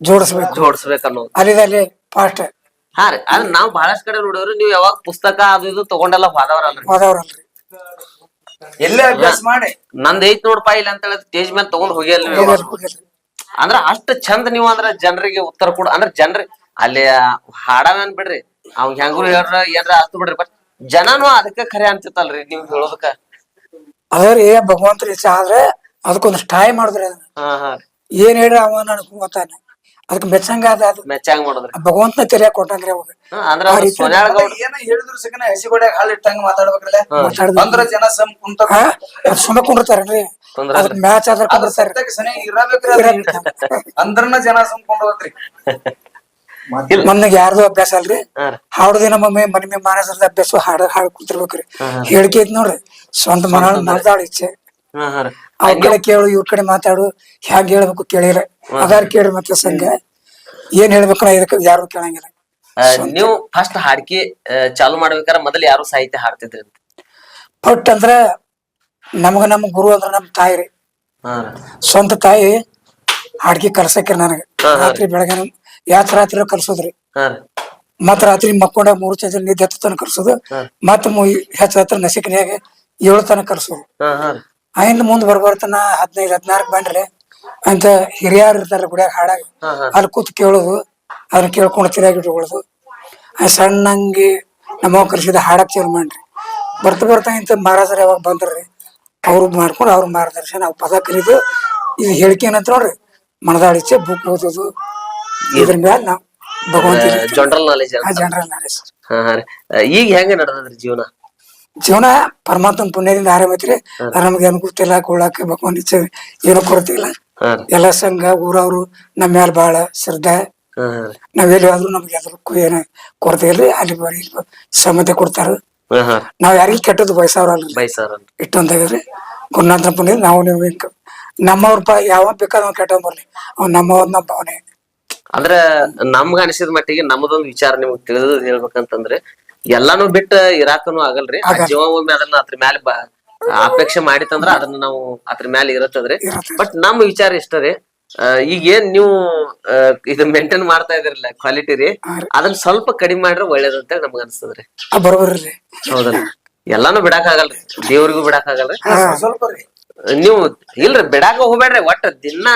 ಜೋಡಿಸ್ಬೇಕು. ಜೋಡಿಸ್ಬೇಕು ಅನ್ನೋದು. ಅಲ್ಲಿದಲ್ಲಿ ಫಾಸ್ಟ್ ಹಾ ರೀ. ಅದ್ ನಾವ್ ಬಹಳಷ್ಟು ಕಡೆ ನೋಡೋರು ನೀವ್ ಯಾವಾಗ ಪುಸ್ತಕ ಅದು ಇದು ತಗೊಂಡೆಲ್ಲ ಹೋದವ್ರಲ್ರಿ. ಹೋದವ್ರಲ್ರಿ. ಎಲ್ಲೇ ಅಭ್ಯಾಸ ಮಾಡಿ. ನಂದ್ ಐತ್ ನೋಡ್ಪಾ ಇಲ್ಲ ಅಂತ ಹೇಳಿದ್ ಸ್ಟೇಜ್ ಮೇಲೆ ತಗೊಂಡ್ ಹೋಗಿಲ್ಲ. ಅಂದ್ರ ಅಷ್ಟ್ ಚಂದ ನೀವು ಅಂದ್ರ ಜನರಿಗೆ ಉತ್ತರ ಕೊಡ ಅಂದ್ರ ಜನರಿ ಅಲ್ಲಿ ಹಾಡವೇನ್ ಬಿಡ್ರಿ ಅವ್ ಹೆಂಗ್ರು ಹೇಳ್ರ ಏನ್ರ ಅರ್ಥ ಬಿಡ್ರಿ ಬಟ್ ಜನನು ಅದಕ್ಕ ಖರೆ ಅಂತಿತ್ತಲ್ರಿ ನೀವ್ ಹೇಳೋದಕ್ಕ. ಅದ್ರಿ ಭಗವಂತರ ಇಚ್ಛೆ ಆದ್ರೆ ಅದಕ್ಕೊಂದು ಟೈಮ್ ಮಾಡಿದ್ರಿ ಹಾ ಹಾ ರೀ. ಏನ್ ಹೇಳ್ರಿ ಅವ ನನಗ್ ಗೊತ್ತಾನ ಅದಕ್ಕೆ ಮೆಚ್ಚಂಗ ಅದ ಅದು. ಮೆಚ್ಚಾಂಗ್ ಮಾಡೋದ್ರಿ. ಭಗವಂತನ ತೆರೆಯ ಕೊಟ್ಟಂಗ್ರಿ ಅವಾಗ. ಹಾ, ಅಂದ್ರ ಅವ್ರು ಸೋನ್ಯಾಳ ಗೌಡ ಏನ ಹೇಳಿದ್ರು ಸಿಕ್ಕನ ಹಸಿಗೋಡ್ಯಾಗ ಹಾಲು ಇಟ್ಟಂಗ ಮಾತಾಡ್ಬೇಕಲ್ಲ ಮಾತಾಡ್ಬೇಕು. ಅಂದ್ರ ಜನ ಸಮ್ ಕುಂತ ಹಾ ಅದ್ ಸುಮ್ಮ ಕುಂಡಿರ್ತಾರನ್ರಿ ಕುಂದ್ರಲ್ರಿ. ಅದಕ್ಕೆ ಮ್ಯಾಚ್ ಆದ್ರ ಅದ್ರ ಕುಂಡಿರ್ತಾರ ಸನಿ ಇರಬೇಕ್ರಿ ಅದು. ಅಂದ್ರನ ಜನ ಸಮ್ ಕುಂಡ್ರಿ ಮೊನ್ನೆಗೆ ಯಾರ್ದು ಅಭ್ಯಾಸ ಅಲ್ರಿ? ಹಾ ರೀ. ಮನಿ ನಮ್ಮ ಮನೆ ಮನೆ ಮಾನಸರದ ಅಭ್ಯಾಸ ಹಾಡ ಹಾಡ್ ಕುಂತಿರ್ಬೇಕ್ರಿ. ಹೇಳಿಕೆ ಐತಿ ನೋಡ್ರಿ. ಸ್ವಂತ ಮನ. ಮನದಾಳ ಇಚ್ಛೆ ಹಾ ಹಾ ರೀ. ಅವ್ರ ಕಡೆ ಕೇಳು ಇವ್ರ ಕಡೆ ಮಾತಾಡು. ಹ್ಯಾಂಗ ಹೇಳ್ಬೇಕು ಕೇಳಿರ. ಅದಾರ ಕೇಳಿ ಮತ್ತೆ ಸಂಘ. ಏನ್ ಹೇಳ್ಬೇಕು ನಾ ಇದಕ್ಕೆ? ಯಾರು ಕೇಳಂಗಿಲ್ಲ. ಆ, ನೀವು ಫಸ್ಟ್ ಹಾಡ್ಕಿ ಆ, ಚಾಲು ಮಾಡ್ಬೇಕಾರ ಮೊದಲು ಯಾರು ಸಾಹಿತ್ಯ ಹಾಡ್ತಿದ್ರಿ ಅಂತ? ಪಟ್ ಅಂದ್ರ ನಮಗ ನಮ್ ಗುರು ಅಂದ್ರ ನಮ್ ತಾಯಿ ರೀ. ಹಾ. ಸ್ವಂತ ತಾಯಿ ಹಾಡ್ಗಿ ಕಲ್ಸಕ್ರಿ ನನಗ. ರಾತ್ರಿ ಬೆಳಗ್ಗೆ ಯಾತ್ ರಾತ್ರಿ ಕಲ್ಸೋದ್ರಿ. ಹಾ. ಮತ್ ರಾತ್ರಿ ಮಕ್ಕೊಂಡ ಮೂರು ಚಂದ್ರ ನಿದ್ದೆ ಹತ್ತು ತನಕ ಕಲ್ಸೋದು. ಮತ್ ಹೆಚ್ಚ ಹತ್ರ ನಸಿಕನ್ಯಾಗ ಏಳು ತನಕ ಕಲ್ಸೋದು. ಹಾ ಹಾ. ಅಯಿಂದ ಮುಂದ್ ಬರ್ಬರ್ತನ ಹದಿನೈದು ಹದಿನಾಲ್ಕು ಬಂಡ್ರಿ ಅಂತ ಹಿರಿಯರ್ ಇರ್ತಾರ ಗುಡಿಯಾಗ ಹಾಡಾಗ. ಅಲ್ಲಿ ಕೂತ್ ಕೇಳೋದು ಅದನ್ನ ಕೇಳ್ಕೊಂಡು ತಿರಾಗಿ ಇಟ್ಕೊಳ್ಳೋದು ಆ ಸಣ್ಣಂಗಿ ನಮ್ಮ ಕರ್ಸಿದ ಹಾಡಕ್ ಚಾಲು ಮಾಡ್ರಿ. ಬರ್ತಾ ಬರ್ತಾ ಇಂತ ಮಹಾರಾಜರು ಯಾವಾಗ ಬಂದ್ರಿ ಅವ್ರು ಮಾಡ್ಕೊಂಡು ಅವ್ರ ಮಾರ್ಗದರ್ಶನ ನಾವು ಪದ ಕಲಿದು ಇದು ಹೇಳಿಕೆ ಏನಂತ ನೋಡ್ರಿ ಮನದಾಳಿಚ್ಚೆ ಬುಕ್ ಓದೋದು. ಇದ್ರ ಮ್ಯಾಲ ನಾವು ಭಗವಂತ ಜನರಲ್ ನಾಲೆಜ್ ಜನರಲ್ ನಾಲೆಜ್ ಈಗ ಹೆಂಗ ನಡೆದದ್ರಿ ಜೀವನ? ಜೀವನ ಪರಮಾತ್ಮನ ಪುಣ್ಯದಿಂದ ಆರಾಮ ಐತ್ರಿ ನಮ್ಗೆ ಏನು ಗೊತ್ತಿಲ್ಲ ಕೊಳ್ಳಾಕ ಭಗವಂತ ಇಚ್ಛೆ ಏನೂ ಕೊರತೆ ಇಲ್ಲ. ಎಲ್ಲ ಸಂಘ ಊರವ್ರು ನಮ್ಮ ಮೇಲೆ ಬಾಳ ಶ್ರದ್ಧಾ. ಎಲ್ಲಿ ಹೋದ್ರು ನಮ್ಗೆ ಎದುರು ಏನ ಕೊರತೆ ಇಲ್ರಿ ಅಲ್ಲಿ ಬರೀ ಸಮ್ಮತಿ ಕೊಡ್ತಾರ. ನಾವ್ ಯಾರಿಗೂ ಕೆಟ್ಟದ್ದು ಬಯಸವ್ರಲ್ರಿ. ಬೈಸಾರ ಇಟ್ಟೊಂದಾಗ್ರಿ. ಗುಣಾಂತರ ಪುಣ್ಯ ನಾವು ನೀವು ನಮ್ಮವ್ರ ಪ ಯಾವ ಬೇಕಾದ ಕೆಟ್ಟ ಬರ್ಲಿ. ಅವ್ನ ನಮ್ಮವ್ರ ನಮ್ಮ ಭಾವನೆ. ಅಂದ್ರೆ ನಮ್ಗ ಅನಿಸಿದ ಮಟ್ಟಿಗೆ ನಮ್ದೊಂದು ವಿಚಾರ ನಿಮ್ಗೆ ತಿಳಿದ್ ಹೇಳ್ಬೇಕಂತಂದ್ರೆ ಎಲ್ಲಾನು ಬಿಟ್ಟ ಇರಾಕನು ಆಗಲ್ರಿ. ಜೀವ ಒಮ್ಮೆ ಅದನ್ನ ಅದ್ರ ಮ್ಯಾಲೆ ಬ ಅಪೇಕ್ಷೆ ಮಾಡಿತಂದ್ರ ಅದನ್ನ ನಾವು ಅದ್ರ ಮ್ಯಾಲ ಇರತ್ತದ್ರಿ ಬಟ್ ನಮ್ಮ ವಿಚಾರ ಇಷ್ಟ ರೀ. ಆ, ಈಗ ಏನ್ ನೀವು ಆ, ಇದು ಮೇಂಟೈನ್ ಮಾಡ್ತಾ ಇದ್ರಲ್ಲ ಕ್ವಾಲಿಟಿ ರೀ ಅದನ್ನ ಸ್ವಲ್ಪ ಕಡಿಮೆ ಮಾಡ್ರೆ ಒಳ್ಳೇದಂತ ನಮ್ಗ ಅನ್ಸ್ತದ್ರಿ. ಬರೋಬರ್ರಿ ಹೌದಲ್ಲ. ಎಲ್ಲಾನು ಬಿಡಾಕ್ ಆಗಲ್ರಿ. ದೇವ್ರಿಗೂ ಬಿಡಾಕ್ ಆಗಲ್ರಿ. ಸ್ವಲ್ಪ ರೀ. ನೀವು ಇಲ್ರಿ ಬಿಡಾಕ ಹೋಗ್ಬೇಡ್ರಿ ಒಟ್ಟ ದಿನ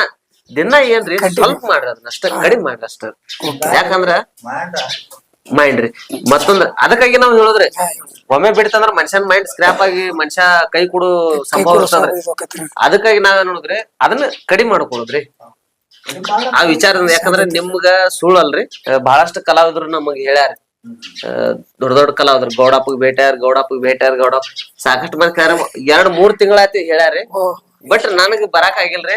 ದಿನ ಏನ್ರಿ ಸ್ವಲ್ಪ ಮಾಡ್ರಿ ಅದನ್ನ ಅಷ್ಟ ಕಡಿಮೆ ಮಾಡ್ರಿ ಅಷ್ಟ. ಯಾಕಂದ್ರ ಮೈಂಡ್ ರೀ. ಮತ್ತೊಂದ್ ಅದಕ್ಕಾಗಿ ನಾವ್ ಹೇಳೋದ್ರಿ ಒಮ್ಮೆ ಬಿಡ್ತಂದ್ರ ಮನುಷ್ಯನ್ ಮೈಂಡ್ ಸ್ಕ್ರಾಪ್ ಆಗಿ ಮನುಷ್ಯ ಕೈ ಕೊಡು ಸಂಭವ ಇರ್ತದ್ರಿ. ಅದಕ್ಕಾಗಿ ನಾವ್ ನೋಡಿದ್ರಿ ಅದನ್ನ ಕಡಿಮೆ ಮಾಡ್ಕೊಳ್ಳೋದ್ರಿ. ಆ ವಿಚಾರ ಯಾಕಂದ್ರೆ ನಿಮ್ಗ ಸುಳ್ಳು ಅಲ್ರಿ ಬಹಳಷ್ಟು ಕಲಾವಿದ್ರು ನಮಗ್ ಹೇಳ್ಯಾರ. ದೊಡ್ಡ ದೊಡ್ಡ ಕಲಾವಿದ್ರು ಗೌಡಪ್ಪಗ್ ಭೇಟಿಯಾರ ಗೌಡಪ್ಪಗ್ ಭೇಟಿಯಾರ ಗೌಡಪ್ಪ ಸಾಕಷ್ಟು ಮಂದಿ ಎರಡ್ ಮೂರ್ ತಿಂಗಳಾಯ್ತು ಹೇಳ್ಯಾರಿ. ಬಟ್ ನನಗ್ ಬರಾಕ್ ಆಗಿಲ್ರಿ.